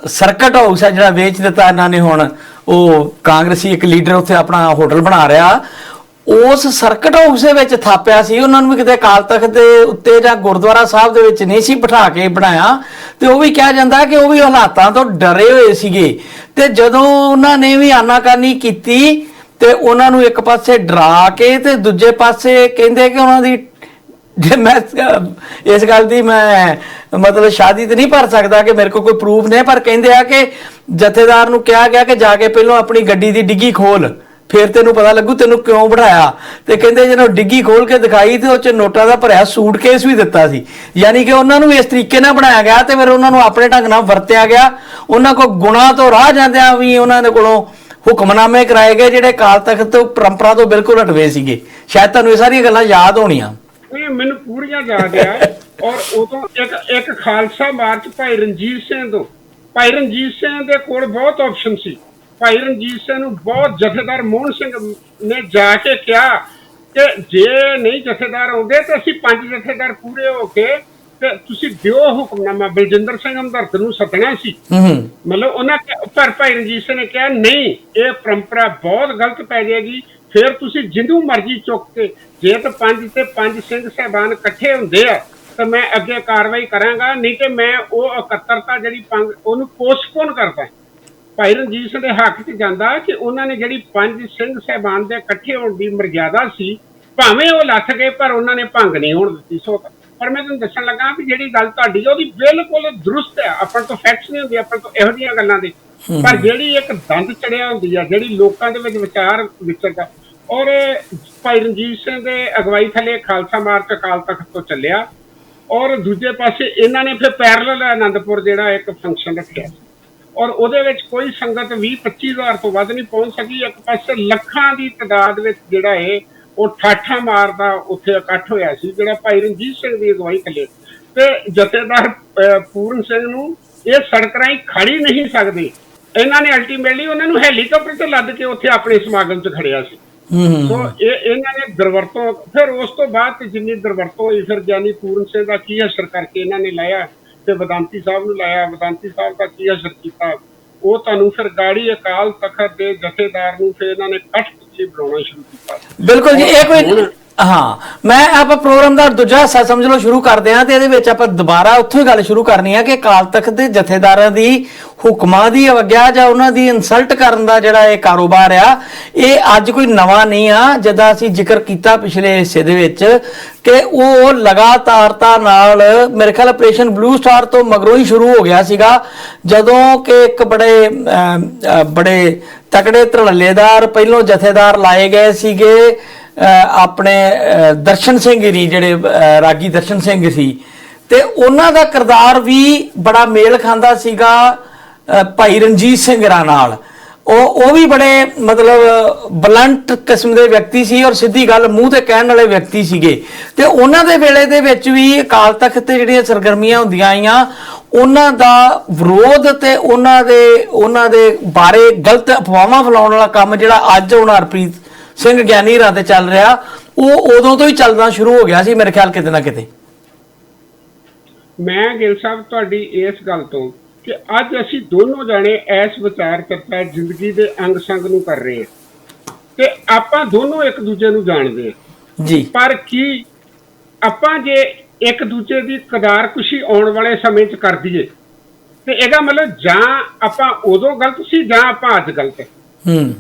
ਸਰਕਟ ਹਾਊਸ ਹੈ ਜਿਹੜਾ ਵੇਚ ਦਿੱਤਾ ਇਹਨਾਂ ਨੇ ਹੁਣ ਉਹ ਕਾਂਗਰਸੀ ਇੱਕ ਲੀਡਰ ਉੱਥੇ ਆਪਣਾ ਹੋਟਲ ਬਣਾ ਰਿਹਾ। ਉਸ ਸਰਕਟ ਹਾਊਸ ਦੇ ਵਿੱਚ ਥਾਪਿਆ ਸੀ, ਉਹਨਾਂ ਨੂੰ ਵੀ ਕਿਤੇ ਅਕਾਲ ਤਖਤ ਦੇ ਉੱਤੇ ਜਾਂ ਗੁਰਦੁਆਰਾ ਸਾਹਿਬ ਦੇ ਵਿੱਚ ਨਹੀਂ ਸੀ ਬਿਠਾ ਕੇ ਬਣਾਇਆ। ਤੇ ਉਹ ਵੀ ਕਿਹਾ ਜਾਂਦਾ ਕਿ ਉਹ ਵੀ ਹਾਲਾਤਾਂ ਤੋਂ ਡਰੇ ਹੋਏ ਸੀਗੇ। ਤੇ ਜਦੋਂ ਉਹਨਾਂ ਨੇ ਵੀ ਆਨਾਕਾਨੀ ਕੀਤੀ, ਤੇ ਉਹਨਾਂ ਨੂੰ ਇੱਕ ਪਾਸੇ ਡਰਾ ਕੇ ਤੇ ਦੂਜੇ ਪਾਸੇ ਕਹਿੰਦੇ ਕਿ ਉਹਨਾਂ ਦੀ ਜੇ ਮੈਂ ਇਸ ਗੱਲ ਦੀ ਮੈਂ ਮਤਲਬ ਸ਼ਾਦੀ ਤੇ ਨਹੀਂ ਭਰ ਸਕਦਾ ਕਿ ਮੇਰੇ ਕੋਲ ਕੋਈ ਪ੍ਰੂਫ ਨਹੀਂ ਪਰ ਕਹਿੰਦੇ ਆ ਕਿ ਜਥੇਦਾਰ ਨੂੰ ਕਿਹਾ ਗਿਆ ਕਿ ਜਾ ਕੇ ਪਹਿਲਾਂ ਆਪਣੀ ਗੱਡੀ ਦੀ ਡਿੱਗੀ ਖੋਲ। ਫਿਰ ਤੈਨੂੰ ਪਤਾ ਲੱਗੂ ਤੈਨੂੰ ਕਿਉਂ ਬਿਠਾਇਆ। ਤੇ ਕਹਿੰਦੇ ਜਦੋਂ ਡਿੱਗੀ ਖੋਲ ਕੇ ਦਿਖਾਈ ਤੇ ਉਹ ਚ ਨੋਟਾਂ ਦਾ ਭਰਿਆ ਸੂਟਕੇਸ ਵੀ ਦਿੱਤਾ ਸੀ। ਯਾਨੀ ਕਿ ਉਹਨਾਂ ਨੂੰ ਇਸ ਤਰੀਕੇ ਨਾਲ ਬਣਾਇਆ ਗਿਆ ਤੇ ਫਿਰ ਉਹਨਾਂ ਨੂੰ ਆਪਣੇ ਢੰਗ ਨਾਲ ਵਰਤਿਆ ਗਿਆ। ਉਹਨਾਂ ਕੋ ਗੁਨਾਹ ਤੋਂ ਰਾਹ ਜਾਂਦਿਆਂ ਵੀ ਉਹਨਾਂ ਦੇ ਕੋਲੋਂ ਹੁਕਮਨਾਮੇ ਕਰਾਏ ਗਏ ਜਿਹੜੇ ਕਾਲ ਤਖਤ ਤੋਂ ਪਰੰਪਰਾ ਤੋਂ ਬਿਲਕੁਲ ਹਟਵੇ ਸੀਗੇ। ਸ਼ਾਇਦ ਤੁਹਾਨੂੰ ਇਹ ਸਾਰੀਆਂ ਗੱਲਾਂ ਯਾਦ ਹੋਣੀਆਂ। ਇਹ ਮੈਨੂੰ ਪੂਰੀਆਂ ਯਾਦ ਆ। ਔਰ ਉਦੋਂ ਇੱਕ ਇੱਕ ਖਾਲਸਾ ਮਾਰਚ ਭਾਈ ਰਣਜੀਤ ਸਿੰਘ ਤੋਂ। ਭਾਈ ਰਣਜੀਤ ਸਿੰਘ ਦੇ ਕੋਲ ਬਹੁਤ ਆਪਸ਼ਨ ਸੀ। ਭਾਈ ਰਣਜੀਤ ਸਿੰਘ ਨੂੰ ਬਹੁਤ ਜਥੇਦਾਰ ਮੋਹਨ ਸਿੰਘ ਨੇ ਜਾ ਕੇ ਕਿਹਾ ਕਿ ਜੇ ਨਹੀਂ ਜਥੇਦਾਰ ਆਉਂਦੇ ਤਾਂ ਅਸੀਂ ਪੰਜ ਜਥੇਦਾਰ ਪੂਰੇ ਹੋ ਕੇ ਤੇ ਤੁਸੀਂ ਦਿਓ ਹੁਕਮਨਾਮਾ ਬਲਜਿੰਦਰ ਸਿੰਘ ਹਮਦਰਦ ਨੂੰ ਸੱਦਣਾ ਸੀ। ਮਤਲਬ ਉਹਨਾਂ ਪਰ ਭਾਈ ਰਣਜੀਤ ਸਿੰਘ ਨੇ ਕਿਹਾ ਨਹੀਂ ਇਹ ਪਰੰਪਰਾ ਬਹੁਤ ਗਲਤ ਪੈ ਜਾਏਗੀ। ਫਿਰ ਤੁਸੀਂ ਜਿੰਦੂ ਮਰਜ਼ੀ ਚੁੱਕ ਕੇ ਜੇ ਤਾਂ ਪੰਜ ਤੇ ਪੰਜ ਸਿੰਘ ਸਹਿਬਾਨ ਇਕੱਠੇ ਹੁੰਦੇ ਆ ਤਾਂ ਮੈਂ ਅੱਗੇ ਕਾਰਵਾਈ ਕਰਾਂਗਾ। ਨਹੀਂ ਤੇ ਮੈਂ ਉਹ ਇਕੱਤਰਤਾ ਜਿਹੜੀ ਪੰਜ ਉਹਨੂੰ ਪੋਸਟਪੋਨ ਕਰਦਾ। ਭਾਈ ਰਣਜੀਤ ਸਿੰਘ ਦੇ ਹੱਕ 'ਚ ਜਾਂਦਾ ਕਿ ਉਹਨਾਂ ਨੇ ਜਿਹੜੀ ਪੰਜ ਸਿੰਘ ਸਹਿਬਾਨ ਦੇ ਇਕੱਠੇ ਹੋਣ ਦੀ ਮਰਜ਼ਾਦਾ ਸੀ ਭਾਵੇਂ ਉਹ ਲੱਥ ਗਏ ਪਰ ਉਹਨਾਂ ਨੇ ਭੰਗ ਨਹੀਂ ਹੋਣ ਦਿੱਤੀ ਸੋ। ਪਰ ਮੈਂ ਤੁਹਾਨੂੰ ਦੱਸਣ ਲੱਗਾ ਵੀ ਜਿਹੜੀ ਗੱਲ ਤੁਹਾਡੀ ਉਹਦੀ ਬਿਲਕੁਲ ਦਰੁਸਤ ਹੈ। ਆਪਾਂ ਤੋਂ ਫੈਕਟਸ ਨਹੀਂ ਹੁੰਦੇ ਆਪਾਂ ਤੋਂ ਇਹੋ ਜਿਹੀਆਂ ਗੱਲਾਂ ਦੇ। ਪਰ ਜਿਹੜੀ ਇੱਕ ਦੰਦ ਚੜਿਆ ਹੁੰਦੀ ਆ ਜਿਹੜੀ ਲੋਕਾਂ ਦੇ ਵਿੱਚ ਵਿਚਾਰ ਵਿਚਰਦਾ ਔਰ ਭਾਈ ਰਣਜੀਤ ਸਿੰਘ ਦੇ ਅਗਵਾਈ ਥੱਲੇ ਖਾਲਸਾ ਮਾਰਚ ਅਕਾਲ ਤਖਤ ਤੋਂ ਚੱਲਿਆ ਔਰ ਦੂਜੇ ਪਾਸੇ ਇਹਨਾਂ ਨੇ ਫਿਰ ਪੈਰਲਲ ਆਨੰਦਪੁਰ ਜਿਹੜਾ ਇੱਕ ਫੰਕਸ਼ਨ ਰੱਖਿਆ ਔਰ ਉਹਦੇ ਵਿੱਚ ਕੋਈ ਸੰਗਤ 20 25000 ਤੋਂ ਵੱਧ ਨਹੀਂ ਪਹੁੰਚ ਸਕੀ। ਇੱਕ ਪਾਸੇ ਲੱਖਾਂ ਦੀ ਤਾਦਾਦ ਵਿੱਚ ਜਿਹੜਾ ਹੈ ਉਹ ਠਾਠਾ ਮਾਰਦਾ ਉੱਥੇ ਇਕੱਠ ਹੋਇਆ ਸੀ ਜਿਹੜਾ ਭਾਈ ਰਣਜੀਤ ਸਿੰਘ ਦੀ ਅਗਵਾਈ ਥੱਲੇ। ਤੇ ਜਥੇਦਾਰ ਪੂਰਨ ਸਿੰਘ ਨੂੰ ਇਹ ਸੜਕ ਰਾਹੀਂ ਖੜੀ ਨਹੀਂ ਸਕਦੇ। ਇਹਨਾਂ ਨੇ ਅਲਟੀਮੇਟਲੀ ਉਹਨਾਂ ਨੂੰ ਹੈਲੀਕਾਪਟਰ ਤੇ ਲੱਦ ਕੇ ਉੱਥੇ ਆਪਣੇ ਸਮਾਗਮ 'ਚ ਖੜਿਆ ਸੀ। ਸੋ ਇਹ ਇਹਨਾਂ ਨੇ ਦੁਰਵਰਤੋਂ ਫਿਰ ਉਸ ਤੋਂ ਬਾਅਦ ਜਿੰਨੀ ਦੁਰਵਰਤੋਂ ਹੋਈ ਫਿਰ ਗਿਆਨੀ ਪੂਰਨ ਸਿੰਘ ਦਾ ਕੀ ਅਸਰ ਕਰਕੇ ਇਹਨਾਂ ਨੇ ਲਾਇਆ ਤੇ ਵਿਦਾਂਤੀ ਸਾਹਿਬ ਨੂੰ ਲਾਇਆ ਵਿਦਾਂਤੀ ਸਾਹਿਬ ਦਾ ਕੀ ਅਸਰ ਕੀਤਾ? ਉਹ ਤੁਹਾਨੂੰ ਫਿਰ ਗਾੜੀ ਅਕਾਲ ਤਖਤ ਦੇ ਜਥੇਦਾਰ ਨੂੰ ਫਿਰ ਇਹਨਾਂ ਨੇ ਕੱਠ ਪੁਤਲੀ ਬਣਾਉਣਾ ਸ਼ੁਰੂ ਕੀਤਾ। ਬਿਲਕੁਲ ਜੀ ਇਹ ਕੋਈ ਹਾਂ, ਮੈਂ ਆਪਾਂ ਪ੍ਰੋਗਰਾਮ ਦਾ ਦੂਜਾ ਹਿੱਸਾ ਸਮਝ ਲਓ, ਸ਼ੁਰੂ ਕਰਦੇ ਹਾਂ ਤੇ ਇਹਦੇ ਵਿੱਚ ਆਪਾਂ ਦੁਬਾਰਾ ਉੱਥੋਂ ਹੀ ਗੱਲ ਸ਼ੁਰੂ ਕਰਨੀ ਆ ਕਿ ਕਾਲ ਤਖਤ ਦੇ ਜਥੇਦਾਰਾਂ ਦੀ ਹੁਕਮਾਂ ਦੀ ਅਵਗਿਆ ਜਾਂ ਉਹਨਾਂ ਦੀ ਇਨਸਲਟ ਕਰਨ ਦਾ ਜਿਹੜਾ ਇਹ ਕਾਰੋਬਾਰ ਆ, ਇਹ ਅੱਜ ਕੋਈ ਨਵਾਂ ਨਹੀਂ ਆ, ਜਦਾਂ ਅਸੀਂ ਜ਼ਿਕਰ ਕੀਤਾ ਪਿਛਲੇ ਹਿੱਸੇ ਦੇ ਵਿੱਚ ਕਿ ਉਹ ਲਗਾਤਾਰਤਾ ਨਾਲ ਮੇਰੇ ਖਿਆਲ ਆਪਰੇਸ਼ਨ ਬਲੂ ਸਟਾਰ ਤੋਂ ਮਗਰੋਂ ਹੀ ਸ਼ੁਰੂ ਹੋ ਗਿਆ ਸੀਗਾ, ਜਦੋਂ ਕਿ ਇੱਕ ਬੜੇ ਬੜੇ ਤਕੜੇ ਧੜੱਲੇਦਾਰ ਪਹਿਲੋਂ ਜਥੇਦਾਰ ਲਾਏ ਗਏ ਸੀਗੇ ਆਪਣੇ ਦਰਸ਼ਨ ਸਿੰਘ ਜੀ ਜਿਹੜੇ ਰਾਗੀ ਦਰਸ਼ਨ ਸਿੰਘ ਸੀ। ਤੇ ਉਹਨਾਂ ਦਾ ਕਿਰਦਾਰ ਵੀ ਬੜਾ ਮੇਲ ਖਾਂਦਾ ਸੀਗਾ ਭਾਈ ਰਣਜੀਤ ਸਿੰਘ ਰਾਂ ਨਾਲ। ਉਹ ਉਹ ਵੀ ਬੜੇ, ਮਤਲਬ, ਬਲੰਟ ਕਿਸਮ ਦੇ ਵਿਅਕਤੀ ਸੀ ਔਰ ਸਿੱਧੀ ਗੱਲ ਮੂੰਹ ਤੇ ਕਹਿਣ ਵਾਲੇ ਵਿਅਕਤੀ ਸੀਗੇ। ਤੇ ਉਹਨਾਂ ਦੇ ਵੇਲੇ ਦੇ ਵਿੱਚ ਵੀ ਅਕਾਲ ਤਖਤ ਤੇ ਜਿਹੜੀਆਂ ਸਰਗਰਮੀਆਂ ਹੁੰਦੀਆਂ ਆਈਆਂ, ਉਹਨਾਂ ਦਾ ਵਿਰੋਧ ਤੇ ਉਹਨਾਂ ਦੇ ਉਹਨਾਂ ਦੇ ਬਾਰੇ ਗਲਤ ਅਫਵਾਹਾਂ ਫੈਲਾਉਣ ਵਾਲਾ ਕੰਮ ਜਿਹੜਾ ਅੱਜ ਹੁਣ ਹਰਪ੍ਰੀਤ ਸਿੰਘ ਗਿਆਨੀ ਰਾਂ ਤੇ ਚੱਲ ਰਿਹਾ ਉਹ ਉਦੋਂ ਤੋਂ ਹੀ ਚੱਲਣਾ ਸ਼ੁਰੂ ਹੋ ਗਿਆ ਸੀ ਮੇਰੇ ਖਿਆਲ ਕਿਤੇ ਨਾ ਕਿਤੇ। ਮੈਂ ਗਿਲ ਸਾਹਿਬ ਤੁਹਾਡੀ ਇਸ ਗੱਲ ਤੋਂ ਕਿ ਅੱਜ ਅਸੀਂ ਦੋਨੋਂ ਜਾਣੇ ਇਸ ਵਿਚਾਰ ਚਰਚਾ ਜ਼ਿੰਦਗੀ ਦੇ ਅੰਗ ਸੰਗ ਨੂੰ ਕਰ ਰਹੇ ਹਾਂ। ਤੇ ਆਪਾਂ ਦੋਨੋਂ ਇੱਕ ਦੂਜੇ ਨੂੰ ਜਾਣਦੇ ਹਾਂ। ਜੀ। ਪਰ ਕੀ ਆਪਾਂ ਜੇ ਇੱਕ ਦੂਜੇ ਦੀ ਕਦਾਰ ਕੁਸ਼ੀ ਆਉਣ ਵਾਲੇ ਸਮੇਂ 'ਚ ਕਰ ਦਈਏ ਤੇ ਇਹਦਾ ਮਤਲਬ ਜਾਂ ਆਪਾਂ ਉਦੋਂ ਗਲਤ ਸੀ ਜਾਂ ਆਪਾਂ ਅੱਜ ਗਲਤ ਹੈ। ਹੂੰ।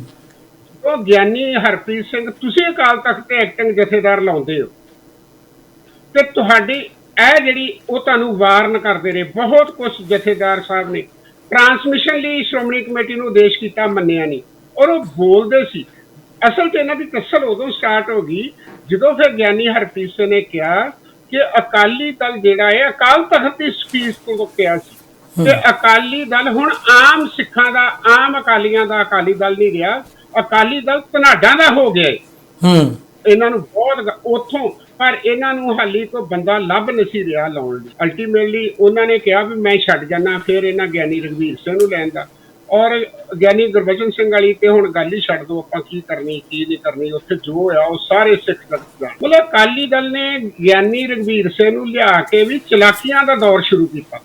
ਉਹ ਗਿਆਨੀ ਹਰਪ੍ਰੀਤ ਸਿੰਘ ਤੁਸੀਂ ਅਕਾਲ ਤਖਤ ਤੇ ਐਕਟਿੰਗ ਜਥੇਦਾਰ ਲਾਉਂਦੇ ਹੋ। ਤੇ ਤੁਹਾਡੀ ਇਹ ਜਿਹੜੀ ਉਹ ਤੁਹਾਨੂੰ ਵਾਰਨ ਕਰਦੇ ਰਹੇ ਬਹੁਤ ਕੁਝ ਜਥੇਦਾਰ ਸਾਹਿਬ ਨੇ। ਟਰਾਂਸਮਿਸ਼ਨ ਲਈ ਸ਼੍ਰੋਮਣੀ ਕਮੇਟੀ ਨੂੰ ਉਦੇਸ਼ ਕੀਤਾ ਮੰਨਿਆ ਨਹੀਂ। ਔਰ ਉਹ ਬੋਲਦੇ ਸੀ। ਅਸਲ 'ਚ ਇਹਨਾਂ ਦੀ ਕਸਰ ਉਦੋਂ ਸਟਾਰਟ ਹੋ ਗਈ ਜਦੋਂ ਫਿਰ ਗਿਆਨੀ ਹਰਪ੍ਰੀਤ ਸਿੰਘ ਨੇ ਕਿਹਾ ਕਿ ਅਕਾਲੀ ਦਲ ਜਿਹੜਾ ਹੈ ਅਕਾਲ ਤਖਤ ਦੀ ਸਪੀਚ ਤੋਂ ਕਿਹਾ ਸੀ। ਤੇ ਅਕਾਲੀ ਦਲ ਹੁਣ ਆਮ ਸਿੱਖਾਂ ਦਾ ਆਮ ਅਕਾਲੀਆਂ ਦਾ ਅਕਾਲੀ ਦਲ ਨਹੀਂ ਰਿਹਾ। ਅਕਾਲੀ ਦਲ ਧਨਾਡਾਂ ਦਾ ਹੋ ਗਿਆ ਹੈ। ਇਹਨਾਂ ਨੂੰ ਬਹੁਤ ਉੱਥੋਂ ਪਰ ਇਹਨਾਂ ਨੂੰ ਹਾਲੀ ਕੋਈ ਬੰਦਾ ਲੱਭ ਨਹੀਂ ਰਿਹਾ ਲਾਉਣ ਲਈ। ਅਲਟੀਮੇਟਲੀ ਉਹਨਾਂ ਨੇ ਕਿਹਾ ਵੀ ਮੈਂ ਛੱਡ ਜਾਣਾ ਫਿਰ ਇਹਨਾਂ ਗਿਆਨੀ ਰਘਵੀਰ ਸਿੰਘ ਨੂੰ ਲੈਣ ਦਾ। ਔਰ ਗਿਆਨੀ ਗੁਰਬਚਨ ਸਿੰਘ ਵਾਲੀ ਤੇ ਹੁਣ ਗੱਲ ਹੀ ਛੱਡ ਦੋ ਆਪਾਂ ਕੀ ਕਰਨੀ ਕੀ ਨਹੀਂ ਕਰਨੀ ਉੱਥੇ ਜੋ ਆ ਉਹ ਸਾਰੇ ਸਿੱਖ ਦਾ। ਮਤਲਬ ਅਕਾਲੀ ਦਲ ਨੇ ਗਿਆਨੀ ਰਘਵੀਰ ਸਿੰਘ ਨੂੰ ਲਿਆ ਕੇ ਵੀ ਚਲਾਕੀਆਂ ਦਾ ਦੌਰ ਸ਼ੁਰੂ ਕੀਤਾ।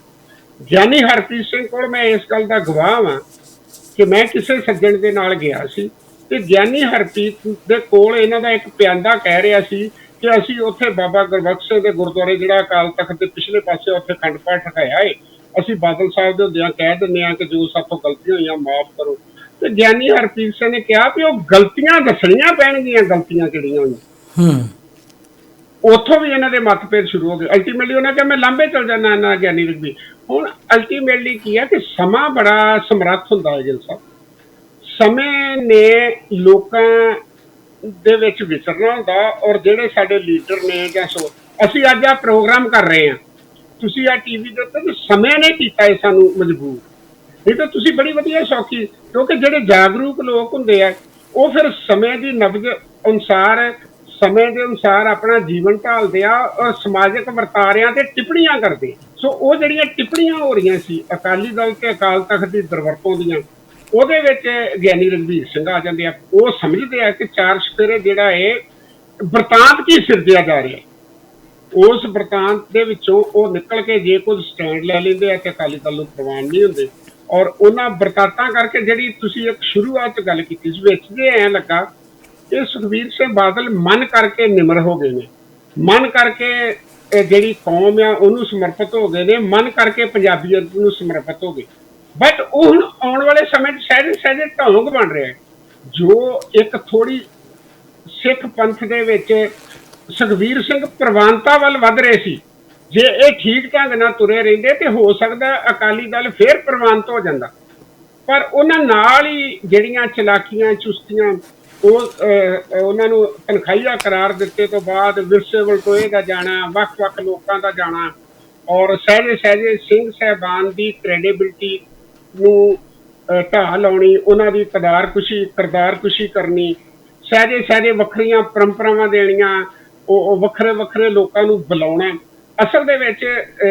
ਗਿਆਨੀ ਹਰਪ੍ਰੀਤ ਸਿੰਘ ਕੋਲ ਮੈਂ ਇਸ ਗੱਲ ਦਾ ਗਵਾਹ ਹਾਂ ਕਿ ਮੈਂ ਕਿਸੇ ਸੱਜਣ ਦੇ ਨਾਲ ਗਿਆ ਸੀ ਤੇ ਗਿਆਨੀ ਹਰਪ੍ਰੀਤ ਦੇ ਕੋਲ ਇਹਨਾਂ ਦਾ ਇੱਕ ਪਿਆਂਦਾ ਕਹਿ ਰਿਹਾ ਸੀ ਕਿ ਅਸੀਂ ਉੱਥੇ ਬਾਬਾ ਗੁਰਬਖਸ਼ ਸਿੰਘ ਦੇ ਗੁਰਦੁਆਰੇ ਜਿਹੜਾ ਅਕਾਲ ਤਖਤ ਦੇ ਪਿਛਲੇ ਪਾਸੇ ਉੱਥੇ ਖੰਡ ਪਾਠ ਰਖਾਇਆ ਏ ਅਸੀਂ ਬਾਦਲ ਸਾਹਿਬ ਦੇ ਹੁੰਦਿਆਂ ਕਹਿ ਦਿੰਦੇ ਆ ਕਿ ਜੋ ਸਾਥੋਂ ਗਲਤੀਆਂ ਹੋਈਆਂ ਮਾਫ ਕਰੋ। ਤੇ ਗਿਆਨੀ ਹਰਪ੍ਰੀਤ ਸਿੰਘ ਨੇ ਕਿਹਾ ਵੀ ਉਹ ਗਲਤੀਆਂ ਦੱਸਣੀਆਂ ਪੈਣਗੀਆਂ ਗਲਤੀਆਂ ਕਿਹੜੀਆਂ ਹੋਈਆਂ? ਹੂੰ। ਉੱਥੋਂ ਵੀ ਇਹਨਾਂ ਦੇ ਮਤਭੇਦ ਸ਼ੁਰੂ ਹੋ ਗਏ। ਅਲਟੀਮੇਟਲੀ ਉਹਨਾਂ ਕਿਹਾ ਮੈਂ ਲਾਂਬੇ ਚਲ ਜਾਣਾ ਨਾ ਗਿਆਨੀ ਰਗਬੀ ਹੁਣ ਅਲਟੀਮੇਟਲੀ ਕੀ ਹੈ ਕਿ ਸਮਾਂ ਬੜਾ ਸਮਰੱਥ ਹੁੰਦਾ ਹੈ ਗਿਲ ਸਾਹਿਬ। ਸਮੇਂ ਨੇ ਲੋਕਾਂ ਦੇ ਵਿੱਚ ਵਿਚਰਨਾ ਹੁੰਦਾ ਔਰ ਜਿਹੜੇ ਸਾਡੇ ਲੀਡਰ ਨੇ ਜਾਂ ਸੋ, ਅਸੀਂ ਅੱਜ ਆ ਪ੍ਰੋਗਰਾਮ ਕਰ ਰਹੇ ਹਾਂ। ਤੁਸੀਂ ਆ ਟੀਵੀ ਦੇ ਉੱਤੇ ਤੇ ਸਮੇਂ ਨੇ ਕੀਤਾ ਹੈ ਸਾਨੂੰ ਮਜਬੂਰ। ਨਹੀਂ ਤਾਂ ਤੁਸੀਂ ਬੜੀ ਵਧੀਆ ਸੌਖੀ ਕਿਉਂਕਿ ਜਿਹੜੇ ਜਾਗਰੂਕ ਲੋਕ ਹੁੰਦੇ ਆ, ਉਹ ਫਿਰ ਸਮੇਂ ਦੀ ਨਬਜ਼ ਅਨੁਸਾਰ, ਸਮੇਂ ਦੇ ਅਨੁਸਾਰ ਆਪਣਾ ਜੀਵਨ ਢਾਲਦੇ ਆ ਔਰ ਸਮਾਜਿਕ ਵਰਤਾਰਿਆਂ ਤੇ ਟਿੱਪਣੀਆਂ ਕਰਦੇ ਆ। ਸੋ ਉਹ ਜਿਹੜੀਆਂ ਟਿੱਪਣੀਆਂ ਹੋ ਰਹੀਆਂ ਸੀ, ਅਕਾਲੀ ਦਲ ਤੇ ਅਕਾਲ ਤਖਤ ਦੀ ਦਰਵਰਤੋਂ ਦੀਆਂ, ਉਹਦੇ ਵਿੱਚ ਗਿਆਨੀ ਰਣਵੀਰ ਸਿੰਘ ਆ ਜਾਂਦੇ ਆ। ਉਹ ਸਮਝਦੇ ਆ ਕਿ ਚਾਰ ਸਪੇਰੇ ਜਿਹੜਾ ਇਹ ਵਰਤਾਂਤ ਕੀ ਸਿਰਜਿਆ ਜਾ ਰਿਹਾ। ਉਸ ਵਰਤਾਂਤ ਦੇ ਵਿੱਚੋਂ ਉਹ ਨਿਕਲ ਕੇ ਜੇ ਕੁਝ ਸਟੈਂਡ ਲੈ ਲੈਂਦੇ ਆ ਕਿ ਅਕਾਲੀ ਦਲ ਨੂੰ ਪ੍ਰਵਾਨ ਨਹੀਂ ਹੁੰਦੇ। ਔਰ ਉਹਨਾਂ ਵਰਤਾਂਤਾਂ ਕਰਕੇ ਜਿਹੜੀ ਤੁਸੀਂ ਇੱਕ ਸ਼ੁਰੂਆਤ 'ਚ ਗੱਲ ਕੀਤੀ ਸੀ, ਵਿੱਚ ਜੇ ਐ ਲੱਗਾ ਕਿ ਸੁਖਬੀਰ ਸਿੰਘ ਬਾਦਲ ਮਨ ਕਰਕੇ ਨਿਮਰ ਹੋ ਗਏ ਨੇ। ਮਨ ਕਰਕੇ ਇਹ ਜਿਹੜੀ ਕੌਮ ਆ, ਉਹਨੂੰ ਸਮਰਪਿਤ ਹੋ ਗਏ ਨੇ, ਮਨ ਕਰਕੇ ਪੰਜਾਬੀਅਤ ਨੂੰ ਸਮਰਪਿਤ ਹੋ ਗਏ। ਬਟ ਉਹ ਹੁਣ ਆਉਣ ਵਾਲੇ ਸਮੇਂ 'ਚ ਸਹਿਜੇ ਸਹਿਜੇ ਢੌਂਗ ਬਣ ਰਿਹਾ ਜੋ ਇੱਕ ਥੋੜੀ ਸਿੱਖ ਪੰਥ ਦੇ ਵਿੱਚ ਸੁਖਵੀਰ ਸਿੰਘ ਪ੍ਰਵਾਨਤਾ ਵੱਲ ਵੱਧ ਰਹੇ ਸੀ। ਜੇ ਇਹ ਠੀਕ ਢੰਗ ਨਾਲ ਤੁਰੇ ਰਹਿੰਦੇ ਤੇ ਹੋ ਸਕਦਾ ਅਕਾਲੀ ਦਲ ਫੇਰ ਪ੍ਰਵਾਨਤ ਹੋ ਜਾਂਦਾ। ਪਰ ਉਹਨਾਂ ਨਾਲ ਹੀ ਜਿਹੜੀਆਂ ਚਲਾਕੀਆਂ, ਚੁਸਤੀਆਂ ਉਹ ਉਹਨਾਂ ਨੂੰ ਤਨਖਾਹੀਆ ਕਰਾਰ ਦਿੱਤੇ ਤੋਂ ਬਾਅਦ ਵਿਰਸੇ ਵਲਟੋਏ ਦਾ ਜਾਣਾ, ਵੱਖ-ਵੱਖ ਲੋਕਾਂ ਦਾ ਜਾਣਾ ਔਰ ਸਹਿਜੇ ਸਹਿਜੇ ਸਿੰਘ ਸਹਿਬਾਨ ਦੀ ਕ੍ਰੈਡੀਬਿਲਟੀ ਨੂੰ ਢਾਹ ਲਾਉਣੀ, ਉਹਨਾਂ ਦੀ ਕਦਾਰ ਕੁਸ਼ੀ, ਕਰਦਾਰ ਕੁਸ਼ੀ ਕਰਨੀ, ਸਹਿਜੇ ਸਹਿਜੇ ਵੱਖਰੀਆਂ ਪਰੰਪਰਾਵਾਂ ਦੇਣੀਆਂ, ਉਹ ਵੱਖਰੇ ਵੱਖਰੇ ਲੋਕਾਂ ਨੂੰ ਬੁਲਾਉਣਾ। ਅਸਲ ਦੇ ਵਿੱਚ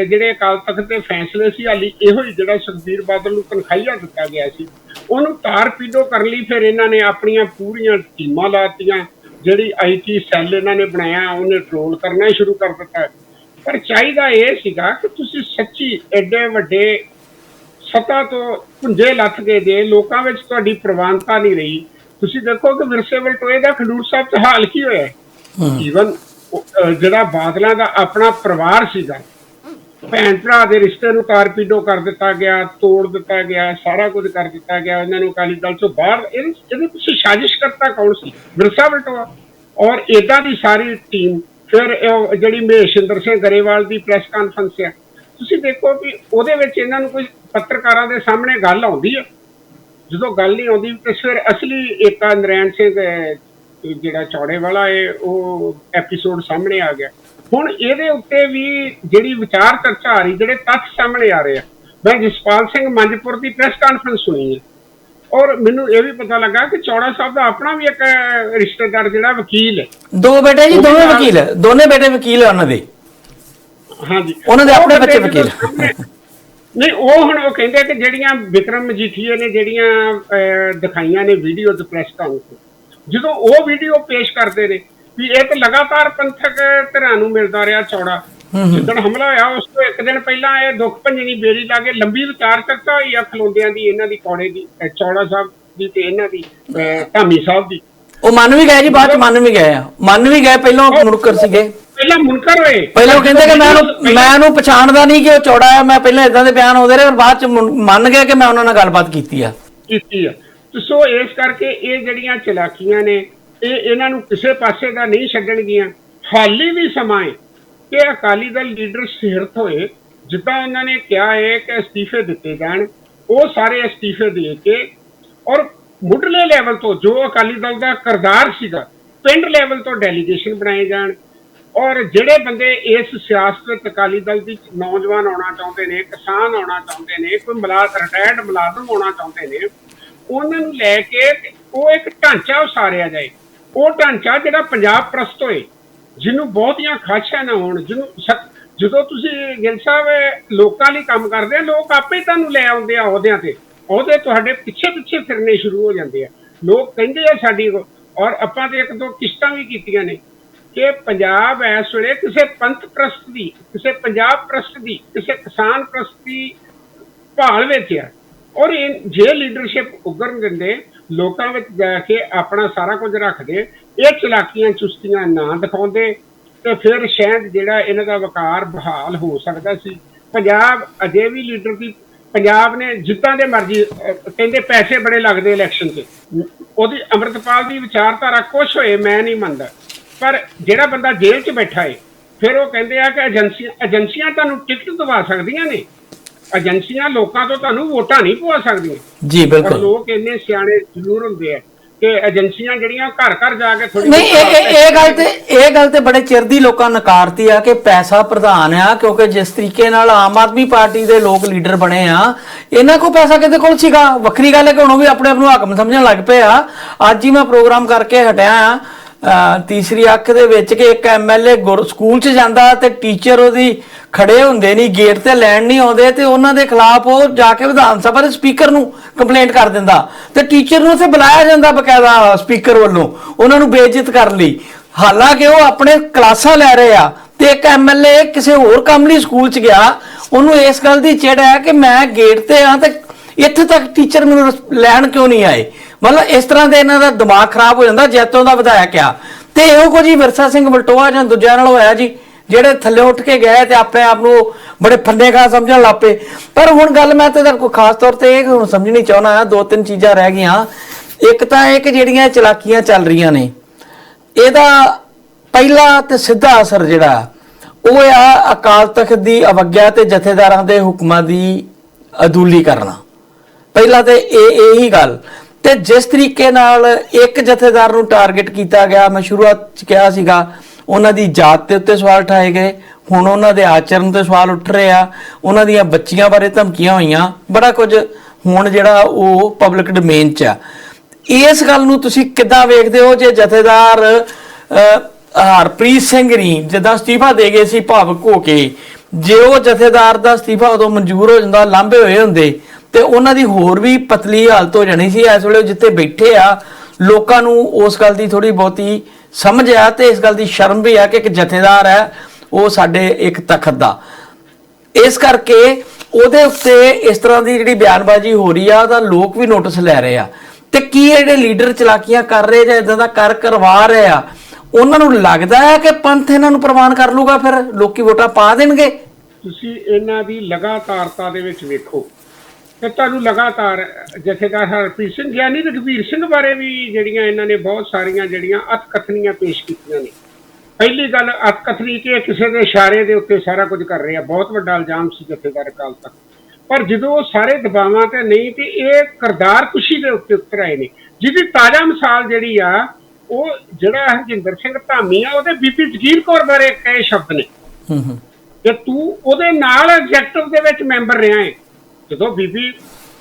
ਜਿਹੜੇ ਅਕਾਲ ਤਖਤ ਦੇ ਫੈਸਲੇ ਸੀ ਹਾਲੀ ਇਹੋ ਹੀ ਜਿਹੜਾ ਸੁਖਬੀਰ ਬਾਦਲ ਨੂੰ ਤਨਖਾਹੀਆ ਦਿੱਤਾ ਗਿਆ ਸੀ। ਉਹਨੂੰ ਤਾਰ ਪੀਡੋ ਕਰਨ ਲਈ ਫਿਰ ਇਹਨਾਂ ਨੇ ਆਪਣੀਆਂ ਪੂਰੀਆਂ ਟੀਮਾਂ ਲਾਤੀਆਂ ਜਿਹੜੀ ਆਈਟੀ ਸੈੱਲ ਇਹਨਾਂ ਨੇ ਬਣਾਇਆ ਉਹਨੇ ਟ੍ਰੋਲ ਕਰਨਾ ਸ਼ੁਰੂ ਕਰ ਦਿੱਤਾ। ਪਰ ਚਾਹੀਦਾ ਇਹ ਸੀਗਾ ਕਿ ਤੁਸੀਂ ਸੱਚੀ ਐਡੇ ਵੱਡੇ ਸਤਾ ਤੋਂ ਪੁੰਜੇ ਲੱਥ ਗਏ ਦੇ ਲੋਕਾਂ ਵਿੱਚ ਤੁਹਾਡੀ ਪ੍ਰਵਾਨਤਾ ਨਹੀਂ ਰਹੀ। ਤੁਸੀਂ ਦੇਖੋ ਕਿ ਵਿਰਸੇ ਵਲਟੋਏ ਦਾ ਖਡੂਰ ਸਾਹਿਬ ਚ ਹਾਲ ਕੀ ਹੋਇਆ? ਹੈ। ਹੂੰ ਜਿਹੜਾ ਬਾਦਲਾਂ ਦਾ ਆਪਣਾ ਪਰਿਵਾਰ ਸੀਗਾ। ਭੈਣ ਭਰਾ ਦੇ ਰਿਸ਼ਤੇ ਨੂੰ ਤਾਰਪੀਡੋ ਕਰ ਦਿੱਤਾ ਗਿਆ, ਤੋੜ ਦਿੱਤਾ ਗਿਆ, ਸਾਰਾ ਕੁਝ ਕਰ ਦਿੱਤਾ ਗਿਆ। ਉਹਨਾਂ ਨੂੰ ਅਕਾਲੀ ਦਲ ਤੋਂ ਬਾਹਰ ਇਹਦੇ ਪਿੱਛੇ ਸਾਜ਼ਿਸ਼ ਕਰਤਾ ਕੌਣ ਸੀ? ਵਿਰਸਾ ਵਲਟੋਆ। ਔਰ ਇਦਾਂ ਦੀ ਸਾਰੀ ਟੀਮ ਫਿਰ ਇਹ ਜਿਹੜੀ ਮਹੇਸ਼ਿੰਦਰ ਸਿੰਘ ਗਰੇਵਾਲ ਦੀ ਪ੍ਰੈਸ ਕਾਨਫਰੰਸ ਹੈ ਤੁਸੀਂ ਦੇਖੋ ਕਿ ਉਹਦੇ ਵਿੱਚ ਇਹਨਾਂ ਨੂੰ ਕੋਈ ਪੱਤਰਕਾਰਾਂ ਦੇ ਸਾਹਮਣੇ ਗੱਲ ਆਉਂਦੀ ਹੈ ਜਦੋਂ ਗੱਲ ਨਹੀਂ ਆਉਂਦੀ, ਤੇ ਫਿਰ ਅਸਲੀ ਏਕਾ ਨਰੈਣ ਸਿੰਘ ਜਿਹੜਾ ਚੌੜੇ ਵਾਲਾ ਹੈ ਉਹ ਐਪੀਸੋਡ ਸਾਹਮਣੇ ਆ ਗਿਆ। ਹੁਣ ਇਹਦੇ ਉੱਤੇ ਵੀ ਜਿਹੜੀ ਵਿਚਾਰ ਚਰਚਾ ਆ ਰਹੀ ਜਿਹੜੇ ਤੱਥ ਸਾਹਮਣੇ ਆ ਰਹੇ ਆ ਮੈਂ ਜਸਪਾਲ ਸਿੰਘ ਮੰਜਪੁਰ ਦੀ ਪ੍ਰੈਸ ਕਾਨਫਰੰਸ ਸੁਣੀ ਹੈ ਔਰ ਮੈਨੂੰ ਇਹ ਵੀ ਪਤਾ ਲੱਗਾ ਕਿ ਚੌੜਾ ਸਾਹਿਬ ਦਾ ਆਪਣਾ ਵੀ ਇੱਕ ਰਿਸ਼ਤੇਦਾਰ ਜਿਹੜਾ ਵਕੀਲ ਹੈ ਦੋ ਬੇਟੇ ਜੀ ਦੋਵੇਂ ਵਕੀਲ ਹੈ ਦੋਨੇ ਬੇਟੇ ਵਕੀਲ ਹੈ ਉਹਨਾਂ ਦੇ। ਹਾਂਜੀ। ਉਹਨਾਂ ਦੇ ਆਪਣੇ ਬੱਚੇ ਵਕੀਲ। ਨਹੀਂ ਉਹ ਹੁਣ ਉਹ ਕਹਿੰਦੇ ਕਿ ਜਿਹੜੀਆਂ ਵਿਕਰਮ ਮਜੀਠੀਏ ਨੇ ਜਿਹੜੀਆਂ ਦਿਖਾਈਆਂ ਨੇ ਵੀਡੀਓ ਤੇ ਪ੍ਰੈਸ ਕਾਨਫਰੰਸ ਜਦੋਂ ਉਹ ਵੀਡੀਓ ਪੇਸ਼ ਕਰਦੇ ਨੇ ਵੀ ਇਹ ਤਾਂ ਲਗਾਤਾਰ ਪੰਥਕ ਧਿਰਾਂ ਨੂੰ ਮਿਲਦਾ ਰਿਹਾ ਚੌੜਾ ਜਿੱਦਣ ਹਮਲਾ ਹੋਇਆ ਉਸ ਤੋਂ ਇੱਕ ਦਿਨ ਪਹਿਲਾਂ ਇਹ ਦੁੱਖ ਭੰਜਣੀ ਬੇਰੀ ਲਾ ਕੇ ਲੰਬੀ ਵਿਚਾਰ ਚਰਚਾ ਹੋਈ ਆ ਖਲੋਂਦਿਆਂ ਦੀ ਇਹਨਾਂ ਦੀ ਕੌੜੇ ਦੀ ਚੌੜਾ ਸਾਹਿਬ ਦੀ ਤੇ ਇਹਨਾਂ ਦੀ ਧਾਮੀ ਸਾਹਿਬ ਦੀ। ਉਹ ਮੰਨ ਵੀ ਗਏ ਜੀ ਬਾਅਦ ਚ ਮੰਨ ਵੀ ਗਏ ਆ। ਮੰਨ ਵੀ ਗਏ ਪਹਿਲਾਂ ਉਹ ਮੁਨਕਰ ਸੀਗੇ। ਪਹਿਲਾਂ ਮੁਨਕਰ ਹੋਏ ਪਹਿਲਾਂ ਕਹਿੰਦੇ ਕਿ ਮੈਂ ਉਹਨੂੰ ਮੈਂ ਉਹਨੂੰ ਪਛਾਣਦਾ ਨਹੀਂ ਕਿ ਉਹ ਚੌੜਾ ਹੈ ਮੈਂ ਪਹਿਲਾਂ ਇਦਾਂ ਦੇ ਬਿਆਨ ਆਉਂਦੇ ਰਹੇ ਪਰ ਬਾਅਦ ਚ ਮੁਨ- ਗਏ ਕਿ ਮੈਂ ਉਹਨਾਂ ਨਾਲ ਗੱਲਬਾਤ ਕੀਤੀ ਆ। ਕੀਤੀ ਆ। ਸੋ ਇਸ ਕਰਕੇ ਇਹ ਜਿਹੜੀਆਂ ਚਲਾਕੀਆਂ ਨੇ, ਇਹ ਇਹਨਾਂ ਨੂੰ ਕਿਸੇ ਪਾਸੇ ਦਾ ਨਹੀਂ ਛੱਡਣਗੀਆਂ। ਹਾਲੀ ਵੀ ਸਮਾਂ ਹੈ ਕਿ ਅਕਾਲੀ ਦਲ ਲੀਡਰ ਸਿਰਤ ਹੋਏ ਜਿੱਦਾਂ ਉਹਨਾਂ ਨੇ ਕਿਹਾ ਹੈ ਕਿ ਅਸਤੀਫੇ ਦਿੱਤੇ ਜਾਣ, ਉਹ ਸਾਰੇ ਅਸਤੀਫੇ ਦੇ ਕੇ ਔਰ ਮੁੱਢਲੇ ਲੈਵਲ ਤੋਂ ਜੋ ਅਕਾਲੀ ਦਲ ਦਾ ਕਰਦਾਰ ਸੀਗਾ, ਪਿੰਡ ਲੈਵਲ ਤੋਂ ਡੈਲੀਗੇਸ਼ਨ ਬਣਾਏ ਜਾਣ। ਔਰ ਜਿਹੜੇ ਬੰਦੇ ਇਸ ਸਿਆਸਤ ਵਿੱਚ ਅਕਾਲੀ ਦਲ ਦੀ ਨੌਜਵਾਨ ਆਉਣਾ ਚਾਹੁੰਦੇ ਨੇ, ਕਿਸਾਨ ਆਉਣਾ ਚਾਹੁੰਦੇ ਨੇ, ਕੋਈ ਮੁਲਾਜ਼ਮ ਰਿਟਾਇਰਡ ਮੁਲਾਜ਼ਮ ਆਉਣਾ ਚਾਹੁੰਦੇ ਨੇ ਉਹਨਾਂ ਨੂੰ ਲੈ ਕੇ ਉਹ ਇੱਕ ਢਾਂਚਾ ਉਸਾਰਿਆ ਜਾਏ। ਉਹ ਢਾਂਚਾ ਜਿਹੜਾ ਪੰਜਾਬ ਪ੍ਰਸਤ ਹੋਏ, ਜਿਹਨੂੰ ਬਹੁਤੀਆਂ ਖਾਸ਼ਾਂ ਨਾ ਹੋਣ, ਜਿਹਨੂੰ ਸਕ- ਜਦੋਂ ਤੁਸੀਂ ਗਿਲ ਸਾਹਿਬ, ਲੋਕਾਂ ਲਈ ਕੰਮ ਕਰਦੇ ਆ, ਲੋਕ ਆਪੇ ਤੁਹਾਨੂੰ ਲੈ ਆਉਂਦੇ ਆ ਅਹੁਦਿਆਂ ਤੇ। ਅਹੁਦੇ ਤੁਹਾਡੇ ਪਿੱਛੇ ਪਿੱਛੇ ਫਿਰਨੇ ਸ਼ੁਰੂ ਹੋ ਜਾਂਦੇ ਆ। ਲੋਕ ਕਹਿੰਦੇ ਆ ਸਾਡੀ ਔਰ ਆਪਾਂ ਤੇ ਇੱਕ ਦੋ ਕਿਸ਼ਤਾਂ ਵੀ ਕੀਤੀਆਂ ਨੇ ਕਿ ਪੰਜਾਬ ਇਸ ਵੇਲੇ ਕਿਸੇ ਪੰਥ ਪ੍ਰਸਤ ਦੀ, ਕਿਸੇ ਪੰਜਾਬ ਪ੍ਰਸਤ ਦੀ, ਕਿਸੇ ਕਿਸਾਨ ਪ੍ਰਸਤ ਦੀ ਭਾਲ ਵਿੱਚ ਆ। ਔਰ ਇਹ ਜੇ ਲੀਡਰਸ਼ਿਪ ਉਗਰਨ ਦਿੰਦੇ, ਲੋਕਾਂ ਵਿੱਚ ਜਾ ਕੇ ਆਪਣਾ ਸਾਰਾ ਕੁਝ ਰੱਖਦੇ, ਇਹ ਚਲਾਕੀਆਂ ਚੁਸਤੀਆਂ ਨਾ ਦਿਖਾਉਂਦੇ, ਤੇ ਫਿਰ ਸ਼ਾਇਦ ਜਿਹੜਾ ਇਹਨਾਂ ਦਾ ਵਕਾਰ ਬਹਾਲ ਹੋ ਸਕਦਾ ਸੀ। ਪੰਜਾਬ ਅਜੇ ਵੀ ਲੀਡਰ ਦੀ, ਪੰਜਾਬ ਨੇ ਜਿੱਤਾਂ ਦੇ ਮਰਜ਼ੀ ਕਹਿੰਦੇ ਪੈਸੇ ਬੜੇ ਲੱਗਦੇ ਇਲੈਕਸ਼ਨ 'ਚ ਉਹਦੀ ਅੰਮ੍ਰਿਤਪਾਲ ਦੀ ਵਿਚਾਰਧਾਰਾ ਕੁਛ ਹੋਏ, ਮੈਂ ਨਹੀਂ ਮੰਨਦਾ। ਪਰ ਜਿਹੜਾ ਬੰਦਾ ਜੇਲ੍ਹ 'ਚ ਬੈਠਾ ਏ, ਫਿਰ ਉਹ ਕਹਿੰਦੇ ਆ ਕਿ ਏਜੰਸੀਆਂ ਏਜੰਸੀਆਂ ਤੁਹਾਨੂੰ ਟਿਕਟ ਦਵਾ ਸਕਦੀਆਂ ਨੇ। ਏਜੰਸੀਆਂ ਲੋਕਾਂ ਤੋਂ ਤੁਹਾਨੂੰ ਵੋਟਾਂ ਨਹੀਂ ਪਵਾ ਸਕਦੀਆਂ। ਜੀ ਬਿਲਕੁਲ। ਲੋਕ ਇੰਨੇ ਸਿਆਣੇ ਜ਼ਰੂਰ ਹੁੰਦੇ ਆ ਕਿ ਏਜੰਸੀਆਂ ਜਿਹੜੀਆਂ ਘਰ ਘਰ ਜਾ ਕੇ ਥੋੜੀ ਨਹੀਂ ਇਹ ਇਹ- ਇਹ ਗੱਲ ਤੇ ਇਹ ਗੱਲ ਤੇ ਬੜੇ ਚਿਰ ਦੀ ਲੋਕਾਂ ਨਕਾਰਤੀ ਆ ਕਿ ਪੈਸਾ ਪ੍ਰਧਾਨ ਆ ਕਿਉਂਕਿ ਜਿਸ ਤਰੀਕੇ ਨਾਲ ਆਮ ਆਦਮੀ ਪਾਰਟੀ ਦੇ ਲੋਕ ਲੀਡਰ ਬਣੇ ਆ ਇਹਨਾਂ ਕੋਲ ਪੈਸਾ ਕਿਤੇ ਕੋਲ ਸੀਗਾ? ਵੱਖਰੀ ਗੱਲ ਹੈ ਕਿ ਹੁਣ ਉਹ ਵੀ ਆਪਣੇ ਆਪ ਨੂੰ ਹਾਕਮ ਸਮਝਣ ਲੱਗ ਪਏ ਆ। ਅੱਜ ਹੀ ਮੈਂ ਪ੍ਰੋਗਰਾਮ ਕਰਕੇ ਹਟਿਆ ਆ। ਤੀਸਰੀ ਅੱਖ ਦੇ ਵਿੱਚ ਕਿ ਇੱਕ ਐਮਐਲਏ ਸਕੂਲ 'ਚ ਜਾਂਦਾ ਤੇ ਟੀਚਰ ਉਹਦੀ ਖੜੇ ਹੁੰਦੇ ਨਹੀਂ ਗੇਟ ਤੇ ਲੈਣ ਨਹੀਂ ਆਉਂਦੇ ਤੇ ਉਹਨਾਂ ਦੇ ਖਿਲਾਫ ਉਹ ਜਾ ਕੇ ਵਿਧਾਨ ਸਭਾ ਦੇ ਸਪੀਕਰ ਨੂੰ ਕੰਪਲੇਂਟ ਕਰ ਦਿੰਦਾ। ਤੇ ਟੀਚਰ ਨੂੰ ਉੱਥੇ ਬੁਲਾਇਆ ਜਾਂਦਾ ਬਕਾਇਦਾ ਸਪੀਕਰ ਵੱਲੋਂ, ਉਹਨਾਂ ਨੂੰ ਬੇਇੱਜ਼ਤ ਕਰਨ ਲਈ। ਹਾਲਾਂਕਿ ਉਹ ਆਪਣੇ ਕਲਾਸਾਂ ਲੈ ਰਹੇ ਆ ਤੇ ਇੱਕ ਐਮਐਲਏ ਕਿਸੇ ਹੋਰ ਕੰਮ ਲਈ ਸਕੂਲ 'ਚ ਗਿਆ। ਉਹਨੂੰ ਇਸ ਗੱਲ ਦੀ ਚਿੜ ਹੈ ਕਿ ਮੈਂ ਗੇਟ ਤੇ ਆ ਤੇ ਇੱਥੇ ਤੱਕ ਟੀਚਰ ਮੈਨੂੰ ਲੈਣ ਕਿਉਂ ਨਹੀਂ ਆਏ? ਮਤਲਬ ਇਸ ਤਰ੍ਹਾਂ ਦੇ ਇਹਨਾਂ ਦਾ ਦਿਮਾਗ ਖਰਾਬ ਹੋ ਜਾਂਦਾ, ਜੈਤੋਂ ਦਾ ਵਿਧਾਇਕ ਆ ਤੇ ਇਹੋ ਕੁਝ ਹੀ ਵਿਰਸਾ ਸਿੰਘ ਬਲਟੋਆ ਜਾਂ ਦੂਜਿਆਂ ਨਾਲ ਹੋਇਆ ਜੀ, ਜਿਹੜੇ ਥੱਲੇ ਉੱਠ ਕੇ ਗਏ ਤੇ ਆਪਣੇ ਆਪ ਨੂੰ ਬੜੇ ਫੰਡੇ ਸਮਝਣ ਲੱਪੇ ਪਰ ਹੁਣ ਗੱਲ ਮੈਂ ਤੇ ਕੋਈ ਖਾਸ ਤੌਰ ਤੇ ਇਹ ਹੁਣ ਸਮਝਣੀ ਚਾਹੁੰਦਾ ਆ ਦੋ ਤਿੰਨ ਚੀਜ਼ਾਂ ਰਹਿ ਗਈਆਂ। ਇੱਕ ਤਾਂ ਇਹ ਕਿ ਜਿਹੜੀਆਂ ਚਲਾਕੀਆਂ ਚੱਲ ਰਹੀਆਂ ਨੇ, ਇਹਦਾ ਪਹਿਲਾ ਤੇ ਸਿੱਧਾ ਅਸਰ ਜਿਹੜਾ, ਉਹ ਆ ਅਕਾਲ ਤਖਤ ਦੀ ਅਵਗਿਆ ਤੇ ਜਥੇਦਾਰਾਂ ਦੇ ਹੁਕਮਾਂ ਦੀ ਅਦੂਲੀ ਕਰਨਾ। ਪਹਿਲਾਂ ਤੇ ਇਹ ਇਹੀ ਗੱਲ। ਤੇ ਜਿਸ ਤਰੀਕੇ ਨਾਲ ਇੱਕ ਜਥੇਦਾਰ ਨੂੰ ਟਾਰਗੇਟ ਕੀਤਾ ਗਿਆ, ਮੈਂ ਸ਼ੁਰੂਆਤ ਚ ਕਿਹਾ ਸੀਗਾ, ਉਹਨਾਂ ਦੀ ਜਾਤ ਦੇ ਉੱਤੇ ਸਵਾਲ ਉਠਾਏ ਗਏ। ਹੁਣ ਉਹਨਾਂ ਦੇ ਆਚਰਣ ਤੇ ਸਵਾਲ ਉੱਠ ਰਹੇ ਆ। ਉਹਨਾਂ ਦੀਆਂ ਬੱਚੀਆਂ ਬਾਰੇ ਧਮਕੀਆਂ ਹੋਈਆਂ। ਬੜਾ ਕੁਝ ਹੁਣ ਜਿਹੜਾ ਉਹ ਪਬਲਿਕ ਡੋਮੇਨ 'ਚ ਆ। ਇਸ ਗੱਲ ਨੂੰ ਤੁਸੀਂ ਕਿੱਦਾਂ ਵੇਖਦੇ ਹੋ ਜੇ ਜਥੇਦਾਰ ਹਰਪ੍ਰੀਤ ਸਿੰਘ ਰੀ ਜਦੋਂ ਅਸਤੀਫਾ ਦੇ ਗਏ ਸੀ ਭਾਵਕ ਹੋ ਕੇ, ਜੇ ਉਹ ਜਥੇਦਾਰ ਦਾ ਅਸਤੀਫਾ ਉਦੋਂ ਮਨਜ਼ੂਰ ਹੋ ਜਾਂਦਾ, ਲਾਂਭੇ ਹੋਏ ਹੁੰਦੇ ਤੇ ਉਹਨਾਂ ਦੀ ਹੋਰ ਵੀ ਪਤਲੀ ਹਾਲਤ ਹੋ ਜਾਣੀ ਸੀ ਇਸ ਵੇਲੇ ਜਿੱਥੇ ਬੈਠੇ ਆ, ਲੋਕਾਂ ਨੂੰ ਉਸ ਗੱਲ ਦੀ ਥੋੜੀ ਬਹੁਤੀ ਸਮਝ ਆ ਤੇ ਇਸ ਗੱਲ ਦੀ ਸ਼ਰਮ ਵੀ ਆ ਕਿ ਇੱਕ ਜਥੇਦਾਰ ਹੈ, ਉਹ ਸਾਡੇ ਇੱਕ ਤਖਤ ਦਾ। ਇਸ ਕਰਕੇ ਉਹਦੇ ਉੱਤੇ ਇਸ ਤਰ੍ਹਾਂ ਦੀ ਜਿਹੜੀ ਬਿਆਨਬਾਜ਼ੀ ਹੋ ਰਹੀ ਆ, ਉਹਦਾ ਲੋਕ ਵੀ ਨੋਟਿਸ ਲੈ ਰਹੇ ਆ। ਤੇ ਕੀ ਜਿਹੜੇ ਲੀਡਰ ਚਲਾਕੀਆਂ ਕਰ ਰਹੇ ਜਾਂ ਇਦਾਂ ਦਾ ਕਰ ਕਰਵਾ ਰਹੇ ਆ, ਉਹਨਾਂ ਨੂੰ ਲੱਗਦਾ ਹੈ ਕਿ ਪੰਥ ਇਹਨਾਂ ਨੂੰ ਪ੍ਰਵਾਨ ਕਰ ਲੂਗਾ ਫਿਰ? ਲੋਕੀ ਵੋਟਾਂ ਪਾ ਦੇਣਗੇ? ਤੁਸੀਂ ਇਹਨਾਂ ਦੀ ਲਗਾਤਾਰਤਾ ਦੇ ਵਿੱਚ ਵੇਖੋ। ਤੇ ਤੁਹਾਨੂੰ ਲਗਾਤਾਰ ਜਥੇਦਾਰ ਹਰਪ੍ਰੀਤ ਸਿੰਘ ਗਿਆਨੀ ਰਘਵੀਰ ਸਿੰਘ ਬਾਰੇ ਵੀ ਜਿਹੜੀਆਂ ਇਹਨਾਂ ਨੇ ਬਹੁਤ ਸਾਰੀਆਂ ਜਿਹੜੀਆਂ ਅਤਕਥਨੀਆਂ ਪੇਸ਼ ਕੀਤੀਆਂ ਨੇ। ਪਹਿਲੀ ਗੱਲ ਅਤਕਥਨੀ ਕਿ ਕਿਸੇ ਦੇ ਇਸ਼ਾਰੇ ਦੇ ਉੱਤੇ ਸਾਰਾ ਕੁਝ ਕਰ ਰਹੇ ਬਹੁਤ ਵੱਡਾ ਇਲਜ਼ਾਮ ਸੀ ਜਥੇਦਾਰ ਅਕਾਲ ਤੱਕ ਪਰ ਜਦੋਂ ਉਹ ਸਾਰੇ ਦਬਾਵਾਂ ਤੇ ਨਹੀਂ ਤੇ ਇਹ ਕਰਦਾਰ ਕੁਸ਼ੀ ਦੇ ਉੱਤੇ ਉਤਰ ਆਏ ਨੇ ਜਿਹਦੀ ਤਾਜ਼ਾ ਮਿਸਾਲ ਜਿਹੜੀ ਆ ਉਹ ਜਿਹੜਾ ਹਰਜਿੰਦਰ ਸਿੰਘ ਧਾਮੀ ਆ ਉਹਦੇ ਬੀਬੀ ਜਗੀਰ ਕੌਰ ਬਾਰੇ ਕਈ ਸ਼ਬਦ ਨੇ। ਹੂੰ ਹੂੰ। ਕਿ ਤੂੰ ਉਹਦੇ ਨਾਲ ਐਗਜ਼ੈਕਟਿਵ ਦੇ ਵਿੱਚ ਮੈਂਬਰ ਰਿਹਾ ਹੈ ਜਦੋਂ ਬੀਬੀ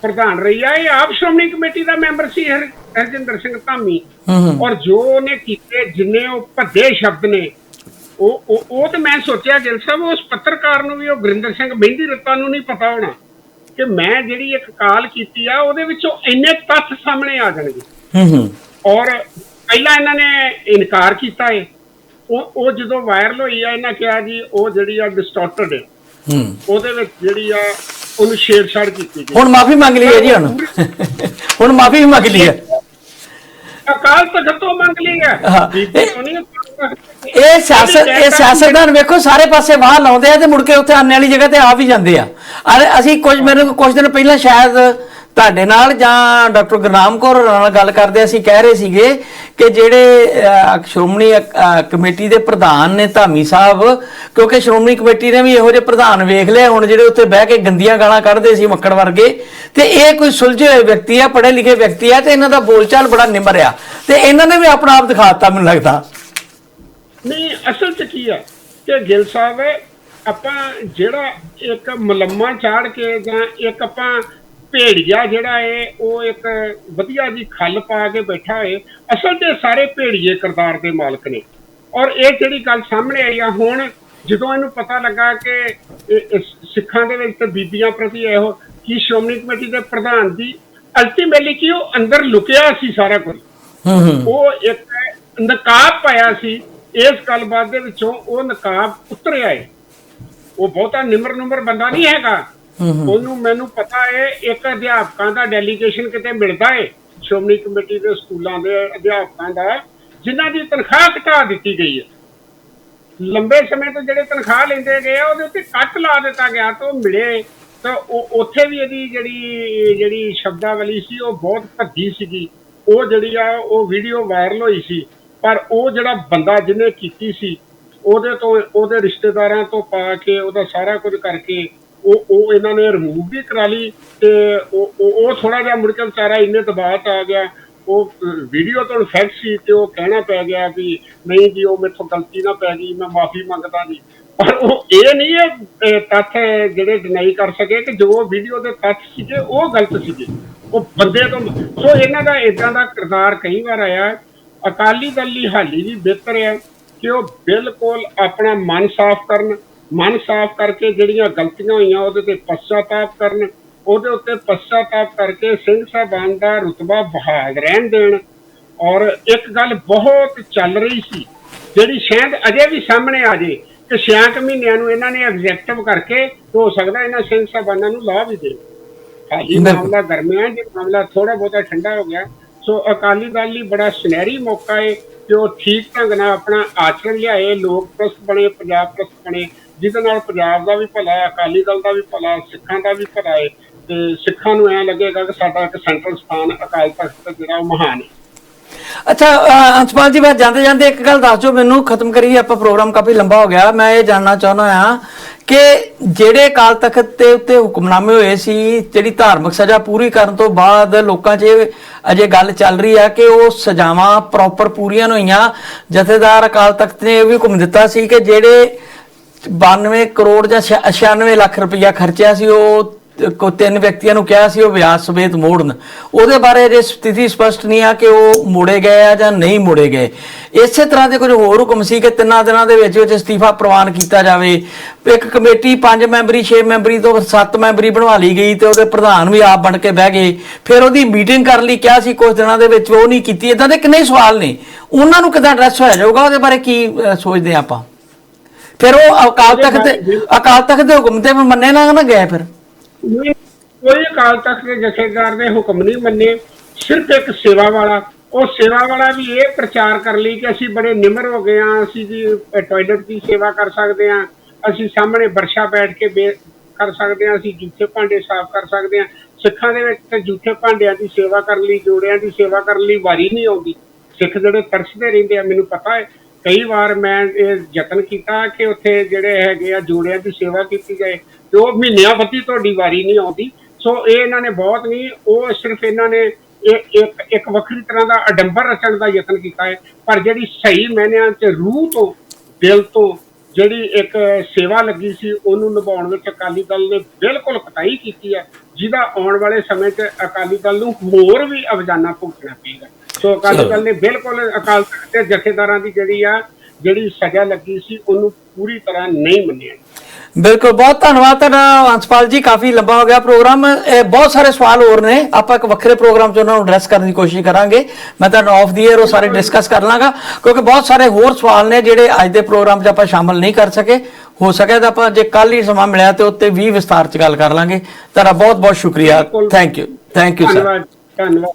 ਪ੍ਰਧਾਨ ਰਹੀ ਆ ਇਹ ਆਪ ਸ਼੍ਰੋਮਣੀ ਕਮੇਟੀ ਦਾ ਮੈਂਬਰ ਸੀ ਹਰ- ਹਰਜਿੰਦਰ ਸਿੰਘ ਧਾਮੀ। ਔਰ ਜੋ ਉਹਨੇ ਕੀਤੇ ਜਿੰਨੇ ਉਹ ਭੱਦੇ ਸ਼ਬਦ ਨੇ ਉਹ ਉਹ ਉਹ ਤੇ ਮੈਂ ਸੋਚਿਆ ਗਿਲ ਸਾਹਿਬ ਉਸ ਪੱਤਰਕਾਰ ਨੂੰ ਵੀ ਉਹ ਗੁਰਿੰਦਰ ਸਿੰਘ ਮਹਿੰਦੀ ਰੱਤਾ ਨੂੰ ਨਹੀਂ ਪਤਾ ਹੋਣਾ ਕਿ ਮੈਂ ਜਿਹੜੀ ਇੱਕ ਕਾਲ ਕੀਤੀ ਆ ਉਹਦੇ ਵਿੱਚੋਂ ਇੰਨੇ ਤੱਥ ਸਾਹਮਣੇ ਆ ਜਾਣਗੇ। ਹੂੰ ਹੂੰ। ਔਰ ਪਹਿਲਾਂ ਇਹਨਾਂ ਨੇ ਇਨਕਾਰ ਕੀਤਾ ਹੈ ਉਹ ਉਹ ਜਦੋਂ ਵਾਇਰਲ ਹੋਈ ਆ ਇਹਨਾਂ ਕਿਹਾ ਜੀ ਉਹ ਜਿਹੜੀ ਆ ਡਿਸਟੋਰਟਡ ਹੂੰ ਉਹਦੇ ਵਿੱਚ ਜਿਹੜੀ ਆ ਉਹਨੂੰ ਛੇੜਛਾੜ ਕੀਤੀ ਗਈ। ਹੁਣ ਮਾਫੀ ਮੰਗ ਲਈ ਹੈ ਜੀ ਹੁਣ। ਹੁਣ ਮਾਫੀ ਮੰਗ ਲਈ ਹੈ। ਅਕਾਲ ਤਖਤ ਤੋਂ ਮੰਗ ਲਈ ਹੈ। ਇਹ- ਸਿਆਸਤ ਇਹ ਸਿਆਸਤਦਾਨ ਵੇਖੋ ਸਾਰੇ ਪਾਸੇ ਵਾਹ ਲਾਉਂਦੇ ਆ ਤੇ ਮੁੜ ਕੇ ਉੱਥੇ ਆਨੇ ਵਾਲੀ ਜਗ੍ਹਾ ਤੇ ਆ ਵੀ ਜਾਂਦੇ ਆ। ਅਰੇ ਅਸੀਂ ਕੁਝ ਮੈਨੂੰ ਕੁਝ ਦਿਨ ਪਹਿਲਾਂ ਸ਼ਾਇਦ ਤੁਹਾਡੇ ਨਾਲ ਜਾਂ ਡਾਕਟਰ ਗੁਰਨਾਮ ਕੌਰ ਹੋਰਾਂ ਨਾਲ ਗੱਲ ਕਰਦੇ ਅਸੀਂ ਕਹਿ ਰਹੇ ਸੀਗੇ ਕਿ ਜਿਹੜੇ ਸ਼੍ਰੋਮਣੀ ਕਮੇਟੀ ਦੇ ਪ੍ਰਧਾਨ ਨੇ ਧਾਮੀ ਸਾਹਿਬ, ਕਿਉਂਕਿ ਸ਼੍ਰੋਮਣੀ ਕਮੇਟੀ ਨੇ ਵੀ ਇਹੋ ਜਿਹੇ ਪ੍ਰਧਾਨ ਵੇਖ ਲਏ, ਹੁਣ ਜਿਹੜੇ ਉੱਥੇ ਬਹਿ ਕੇ ਗੰਦੀਆਂ ਗਾਲਾਂ ਕੱਢਦੇ ਸੀ ਮੱਕੜ ਵਰਗੇ, ਤੇ ਇਹ ਕੋਈ ਸੁਲਝੇ ਹੋਏ ਵਿਅਕਤੀ ਆ, ਪੜ੍ਹੇ ਲਿਖੇ ਵਿਅਕਤੀ ਆ, ਤੇ ਇਹਨਾਂ ਦਾ ਬੋਲਚਾਲ ਬੜਾ ਨਿਮਰ ਆ। ਤੇ ਇਹਨਾਂ ਨੇ ਵੀ ਆਪਣਾ ਆਪ ਦਿਖਾਤਾ ਮੈਨੂੰ ਲੱਗਦਾ। ਨਹੀਂ, ਅਸਲ 'ਚ ਕੀ ਆ ਕਿ ਗਿੱਲ ਸਾਹਿਬ, ਆਪਾਂ ਜਿਹੜਾ ਇੱਕ ਮਲੰਮਾ ਚਾੜ ਕੇ ਜਾਂ ਇੱਕ ਆਪਾਂ ਭੇੜੀਆ ਜਿਹੜਾ ਏ ਉਹ ਇੱਕ ਵਧੀਆ ਜੀ ਖੱਲ ਪਾ ਕੇ ਬੈਠਾ ਏ। ਅਸਲ ਤੇ ਸਾਰੇ ਭੇੜੀਏ ਕਿਰਦਾਰ ਦੇ ਮਾਲਕ ਨੇ। ਔਰ ਇਹ ਜਿਹੜੀ ਗੱਲ ਸਾਹਮਣੇ ਆਈ ਆ ਹੁਣ ਜਦੋਂ ਇਹਨੂੰ ਪਤਾ ਲੱਗਾ ਕਿ ਸਿੱਖਾਂ ਦੇ ਵਿੱਚ ਤੇ ਬੀਬੀਆਂ ਪ੍ਰਤੀ ਇਹੋ ਕੀ ਸ਼੍ਰੋਮਣੀ ਕਮੇਟੀ ਦੇ ਪ੍ਰਧਾਨ ਦੀ ਅਲਟੀਮੇਟਲੀ ਕੀ ਉਹ ਅੰਦਰ ਲੁਕਿਆ ਸੀ ਸਾਰਾ ਕੁਝ। ਹੂੰ ਹੂੰ। ਉਹ ਇੱਕ ਨਕਾਬ ਪਾਇਆ ਸੀ। ਇਸ ਗੱਲਬਾਤ ਦੇ ਵਿੱਚੋਂ ਉਹ ਨਕਾਬ ਉਤਰਿਆ ਏ। ਉਹ ਬਹੁਤਾ ਨਿਮਰ ਨੁਮਰ ਬੰਦਾ ਨਹੀਂ ਹੈਗਾ। ਹੂੰ ਹੂੰ ਉਹਨੂੰ ਮੈਨੂੰ ਪਤਾ ਹੈ, ਇੱਕ ਅਧਿਆਪਕਾਂ ਦਾ ਡੈਲੀਗੇਸ਼ਨ ਕਿਤੇ ਮਿਲਦਾ ਏ ਸ਼੍ਰੋਮਣੀ ਕਮੇਟੀ ਦੇ ਸਕੂਲਾਂ ਦੇ ਅਧਿਆਪਕਾਂ ਦਾ, ਜਿਨ੍ਹਾਂ ਦੀ ਤਨਖਾਹ ਘਟਾ ਦਿੱਤੀ ਗਈ ਹੈ। ਲੰਬੇ ਸਮੇਂ ਤੋਂ ਜਿਹੜੇ ਤਨਖਾਹ ਲੈਂਦੇ ਗਏ ਉਹਦੇ ਉੱਤੇ ਕੱਟ ਲਾ ਦਿੱਤਾ ਗਿਆ ਤਾਂ ਮਿਲੇ। ਤਾਂ ਉਹ ਉੱਥੇ ਵੀ ਇਹਦੀ ਜਿਹੜੀ ਜਿਹੜੀ ਸ਼ਬਦਾਵਲੀ ਸੀ, ਉਹ ਬਹੁਤ ਭੱਦੀ ਸੀਗੀ। ਉਹ ਜਿਹੜੀ ਆ, ਉਹ ਵੀਡੀਓ ਵਾਇਰਲ ਹੋਈ ਸੀ। ਪਰ ਉਹ ਜਿਹੜਾ ਬੰਦਾ ਜਿਹਨੇ ਕੀਤੀ ਸੀ, ਉਹਦੇ ਤੋਂ, ਉਹਦੇ ਰਿਸ਼ਤੇਦਾਰਾਂ ਤੋਂ ਪਾ ਕੇ ਉਹਦਾ ਸਾਰਾ ਕੁਝ ਕਰਕੇ ਉਹ ਉਹ ਇਹਨਾਂ ਨੇ ਰਿਮੂਵ ਵੀ ਕਰਾ ਲਈ ਤੇ ਉਹ ਉਹ ਥੋੜਾ ਜਿਹਾ ਮੁੜ ਕੇ ਵਿਚਾਰਾ ਇੰਨੇ ਦਬਾਅ 'ਚ ਆ ਗਿਆ। ਉਹ ਵੀਡੀਓ ਤੋਂ ਫੈਕਟ ਸੀ ਤੇ ਉਹ ਕਹਿਣਾ ਪੈ ਗਿਆ ਵੀ ਨਹੀਂ ਜੀ, ਉਹ ਮੇਥੋਂ ਗਲਤੀ ਨਾ ਪੈ ਗਈ, ਮੈਂ ਮਾਫੀ ਮੰਗਦਾ ਜੀ। ਪਰ ਉਹ ਇਹ ਨਹੀਂ ਇਹ ਤੱਥ ਜਿਹੜੇ ਡਿਨਾਈ ਕਰ ਸਕੇ ਕਿ ਜੋ ਵੀਡੀਓ ਦੇ ਤੱਥ ਸੀਗੇ, ਉਹ ਗਲਤ ਸੀਗੇ। ਉਹ ਬੰਦੇ ਤੋਂ ਸੋ ਇਹਨਾਂ ਦਾ ਇਦਾਂ ਦਾ ਕਿਰਦਾਰ ਕਈ ਵਾਰ ਆਇਆ। ਅਕਾਲੀ ਦਲ ਲਈ ਹਾਲੀ ਵੀ ਬਿਹਤਰ ਹੈ ਕਿ ਉਹ ਬਿਲਕੁਲ ਆਪਣਾ ਮਨ ਸਾਫ਼ ਕਰਨ ਮਨ ਸਾਫ਼ ਕਰਕੇ ਜਿਹੜੀਆਂ ਗਲਤੀਆਂ ਹੋਈਆਂ ਉਹਦੇ ਤੇ ਪਛਤਾਪ ਕਰਨ ਉਹਦੇ ਉੱਤੇ ਪਛਤਾਪ ਕਰਕੇ ਸਿੰਘ ਸਾਹਿਬਾਨ ਦਾ ਰੁਤਬਾ ਬਹਾਲ ਰਹਿਣ ਦੇਣ। ਔਰ ਇੱਕ ਗੱਲ ਬਹੁਤ ਚੱਲ ਰਹੀ ਸੀ ਜਿਹੜੀ ਸ਼ਾਇਦ ਅਜੇ ਵੀ ਸਾਹਮਣੇ ਆ ਜੇ ਕਿ ਛਿਆਂ ਕੁ ਮਹੀਨਿਆਂ ਨੂੰ ਇਹਨਾਂ ਨੇ ਐਗਜ਼ੈਕਟਿਵ ਕਰਕੇ ਹੋ ਸਕਦਾ ਇਹਨਾਂ ਸਿੰਘ ਸਾਹਿਬਾਨਾਂ ਨੂੰ ਲਾਹ ਵੀ ਦੇ। ਹਾਲੀ। ਮਾਮਲਾ ਗਰਮਿਆਂ ਜੇ ਮਾਮਲਾ ਥੋੜਾ ਬਹੁਤਾ ਠੰਡਾ ਹੋ ਗਿਆ ਸੋ ਅਕਾਲੀ ਦਲ ਲਈ ਬੜਾ ਸੁਨਹਿਰੀ ਮੌਕਾ ਹੈ ਕਿ ਉਹ ਠੀਕ ਢੰਗ ਨਾਲ ਆਪਣਾ ਆਚਰਣ ਲਿਆਏ ਲੋਕ ਪ੍ਰਸਤ ਬਣੇ ਪੰਜਾਬ ਪ੍ਰਸਤ ਬਣੇ। ਜਿਹਦੇ ਨਾਲ ਪੰਜਾਬ ਦਾ ਵੀ ਭਲਾ ਹੈ ਅਕਾਲੀ ਦਲ ਦਾ ਵੀ ਭਲਾ ਹੈ, ਸਿੱਖਾਂ ਦਾ ਵੀ ਭਲਾ ਹੈ ਤੇ ਸਿੱਖਾਂ ਨੂੰ ਐ ਲੱਗੇਗਾ ਕਿ ਸਾਡਾ ਇੱਕ ਸੈਂਟਰਲ ਸਥਾਨ ਅਕਾਲ ਤਖਤ ਜਿਹੜਾ ਉਹ ਮਹਾਨ ਹੈ। ਅੱਛਾ ਅੰਸ਼ਪਾਲ ਜੀ ਮੈਂ ਜਾਂਦੇ ਜਾਂਦੇ ਇੱਕ ਗੱਲ ਦੱਸ ਦਿਓ ਮੈਨੂੰ ਖਤਮ ਕਰੀਏ ਆਪਾਂ ਪ੍ਰੋਗਰਾਮ ਕਾਫੀ ਲੰਬਾ ਹੋ ਗਿਆ ਮੈਂ ਇਹ ਜਾਣਨਾ ਚਾਹੁੰਦਾ ਆ ਕਿ ਜਿਹੜੇ ਅਕਾਲ ਤਖਤ ਤੇ ਉੱਤੇ ਹੁਕਮਨਾਮੇ ਹੋਏ ਸੀ ਜਿਹੜੀ ਧਾਰਮਿਕ ਸਜ਼ਾ ਪੂਰੀ ਕਰਨ ਤੋਂ ਬਾਅਦ ਲੋਕਾਂ 'ਚ ਅਜੇ ਗੱਲ ਚੱਲ ਰਹੀ ਆ ਕਿ ਉਹ ਸਜ਼ਾਵਾਂ ਪ੍ਰੋਪਰ ਪੂਰੀਆਂ ਨਹੀਂ ਹੋਈਆਂ ਜਥੇਦਾਰ ਅਕਾਲ ਤਖਤ ਨੇ ਇਹ ਵੀ ਹੁਕਮ ਦਿੱਤਾ ਸੀ ਕਿ ਜਿਹੜੇ 92 ਕਰੋੜ ਜਾਂ 96 ਲੱਖ ਰੁਪਇਆ ਖਰਚਿਆ ਸੀ, ਉਹ ਕੋ ਤਿੰਨ ਵਿਅਕਤੀਆਂ ਨੂੰ ਕਿਹਾ ਸੀ ਉਹ ਵਿਆਜ ਸਮੇਤ ਮੋੜਨ। ਉਹਦੇ ਬਾਰੇ ਜੇ ਸਥਿਤੀ ਸਪਸ਼ਟ ਨਹੀਂ ਆ ਕਿ ਉਹ ਮੋੜੇ ਗਏ ਆ ਜਾਂ ਨਹੀਂ ਮੋੜੇ ਗਏ। ਇਸੇ ਤਰ੍ਹਾਂ ਦੇ ਕੁਝ ਹੋਰ ਹੁਕਮ ਸੀ ਕਿ ਤਿੰਨਾਂ ਦਿਨਾਂ ਦੇ ਵਿੱਚ ਵਿੱਚ ਅਸਤੀਫਾ ਪ੍ਰਵਾਨ ਕੀਤਾ ਜਾਵੇ। ਇੱਕ ਕਮੇਟੀ 5 ਮੈਂਬਰੀ 6 ਮੈਂਬਰੀ ਤੋਂ 7 ਮੈਂਬਰੀ ਬਣਵਾ ਲਈ ਗਈ ਤੇ ਉਹਦੇ ਪ੍ਰਧਾਨ ਵੀ ਆਪ ਬਣ ਕੇ ਬਹਿ ਗਏ। ਫਿਰ ਉਹਦੀ ਮੀਟਿੰਗ ਕਰਨ ਲਈ, ਕਿਹਾ ਸੀ ਕੁਝ ਦਿਨਾਂ ਦੇ ਵਿੱਚ ਉਹ ਨਹੀਂ ਕੀਤੀ। ਇਦਾਂ ਦੇ ਕਿੰਨੇ ਸਵਾਲ ਨੇ। ਉਹਨਾਂ ਨੂੰ ਕਿਦਾਂ ਐਡਰੈਸ ਹੋਇਆ ਜਾਊਗਾ? ਉਹਦੇ ਬਾਰੇ ਕੀ ਸੋਚਦੇ ਆ ਆਪਾਂ। ਫਿਰ ਉਹ ਅਕਾਲ ਤਖਤ ਦੇ ਅਕਾਲ ਤਖਤ ਦੇ ਹੁਕਮ ਤੇ ਮੰਨੇ ਨਾ ਨਾ ਗਏ ਫਿਰ? ਨਹੀਂ, ਕੋਈ ਅਕਾਲ ਤਖਤ ਦੇ ਜਥੇਦਾਰ ਦੇ ਹੁਕਮ ਨਹੀਂ ਮੰਨੇ। ਸਿਰਫ ਇੱਕ ਸੇਵਾ ਵਾਲਾ। ਉਹ ਸੇਵਾ ਵਾਲਾ ਵੀ ਇਹ ਪ੍ਰਚਾਰ ਕਰ ਲਈ ਕਿ ਅਸੀਂ ਬੜੇ ਨਿਮਰ ਹੋ ਗਏ ਆ ਅਸੀਂ ਜੀ ਟਾਇਲਟ ਦੀ ਸੇਵਾ ਕਰ ਸਕਦੇ ਆ ਅਸੀਂ ਸਾਹਮਣੇ ਵਰਸ਼ਾ ਬੈਠ ਕੇ ਬੇ- ਕਰ ਸਕਦੇ ਆ ਅਸੀਂ ਜੂਠੇ ਭਾਂਡੇ ਸਾਫ਼ ਕਰ ਸਕਦੇ ਆ ਸਿੱਖਾਂ ਦੇ ਵਿੱਚ ਤਾਂ ਜੂਠੇ ਭਾਂਡਿਆਂ ਦੀ ਸੇਵਾ ਕਰਨ ਲਈ ਜੋੜਿਆਂ ਦੀ ਸੇਵਾ ਕਰਨ ਲਈ ਵਾਰੀ ਨਹੀਂ ਆਉਂਦੀ। ਸਿੱਖ ਜਿਹੜੇ ਤਰਸਦੇ ਰਹਿੰਦੇ ਆ ਮੈਨੂੰ ਪਤਾ ਹੈ। ਕਈ ਵਾਰ ਮੈਂ ਇਹ ਯਤਨ ਕੀਤਾ ਕਿ ਉੱਥੇ ਜਿਹੜੇ ਹੈਗੇ ਆ ਜੋੜਿਆਂ ਦੀ ਸੇਵਾ ਕੀਤੀ ਜਾਏ ਤੇ ਉਹ ਮਹੀਨਿਆਂ ਬੱਤੀ ਤੁਹਾਡੀ ਵਾਰੀ ਨਹੀਂ ਆਉਂਦੀ। ਸੋ ਇਹ ਇਹਨਾਂ ਨੇ ਬਹੁਤ ਨਹੀਂ, ਉਹ ਸਿਰਫ ਇਹਨਾਂ ਨੇ ਇਹ ਇੱਕ ਇੱਕ ਵੱਖਰੀ ਤਰ੍ਹਾਂ ਦਾ ਅਡੰਬਰ ਰਚਣ ਦਾ ਯਤਨ ਕੀਤਾ ਹੈ। ਪਰ ਜਿਹੜੀ ਸਹੀ ਮੈਨਿਆਂ ਚ ਰੂਹ ਤੋਂ, ਦਿਲ ਤੋਂ ਜਿਹੜੀ ਇੱਕ ਸੇਵਾ ਲੱਗੀ ਸੀ, ਉਹਨੂੰ ਨਿਭਾਉਣ ਵਿੱਚ ਅਕਾਲੀ ਦਲ ਨੇ ਬਿਲਕੁਲ ਕਤਾਈ ਕੀਤੀ ਹੈ। ਜਿਹਦਾ ਆਉਣ ਵਾਲੇ ਸਮੇਂ 'ਚ ਅਕਾਲੀ ਦਲ ਨੂੰ ਹੋਰ ਵੀ ਅਵਜਾਨਾ ਭੁਗਤਣਾ ਪਏਗਾ। ਸੋ ਅਕਾਲੀ। ਦਲ ਨੇ ਬਿਲਕੁਲ ਅਕਾਲ ਤਖਤ ਦੇ ਜਥੇਦਾਰਾਂ ਦੀ ਜਿਹੜੀ ਆ ਜਿਹੜੀ ਸਜ਼ਾ ਲੱਗੀ ਸੀ ਉਹਨੂੰ ਪੂਰੀ ਤਰ੍ਹਾਂ ਨਹੀਂ ਮੰਨਿਆ ਬਿਲਕੁਲ ਬਹੁਤ ਧੰਨਵਾਦ ਤੁਹਾਡਾ ਅੰਸ਼ਪਾਲ ਜੀ ਕਾਫੀ ਲੰਬਾ ਹੋ ਗਿਆ ਪ੍ਰੋਗਰਾਮ। ਇਹ ਬਹੁਤ ਸਾਰੇ ਸਵਾਲ ਹੋਰ ਨੇ ਆਪਾਂ ਇੱਕ ਵੱਖਰੇ ਪ੍ਰੋਗਰਾਮ 'ਚ ਉਹਨਾਂ ਨੂੰ ਐਡਰੈਸ ਕਰਨ ਦੀ ਕੋਸ਼ਿਸ਼ ਕਰਾਂਗੇ। ਮੈਂ ਤੁਹਾਨੂੰ ਆਫ ਦੀ 에ਅਰ ਉਹ ਸਾਰੇ ਡਿਸਕਸ ਕਰ ਲਾਂਗਾ ਕਿਉਂਕਿ ਬਹੁਤ ਸਾਰੇ ਹੋਰ ਸਵਾਲ ਨੇ ਜਿਹੜੇ ਅੱਜ ਦੇ ਪ੍ਰੋਗਰਾਮ 'ਚ ਆਪਾਂ ਸ਼ਾਮਲ ਨਹੀਂ ਕਰ ਸਕੇ। ਹੋ ਸਕਿਆ ਤਾਂ ਆਪਾਂ ਜੇ ਕੱਲ ਹੀ ਸਮਾਂ ਮਿਲਿਆ ਤੇ ਉੱਤੇ ਵੀ ਵਿਸਤਾਰ 'ਚ ਗੱਲ ਕਰ ਲਾਂਗੇ। ਤੁਹਾਡਾ ਬਹੁਤ ਬਹੁਤ ਸ਼ੁਕਰੀਆ। Thank you thank you sir ਧੰਨਵਾਦ ਧੰਨਵਾਦ।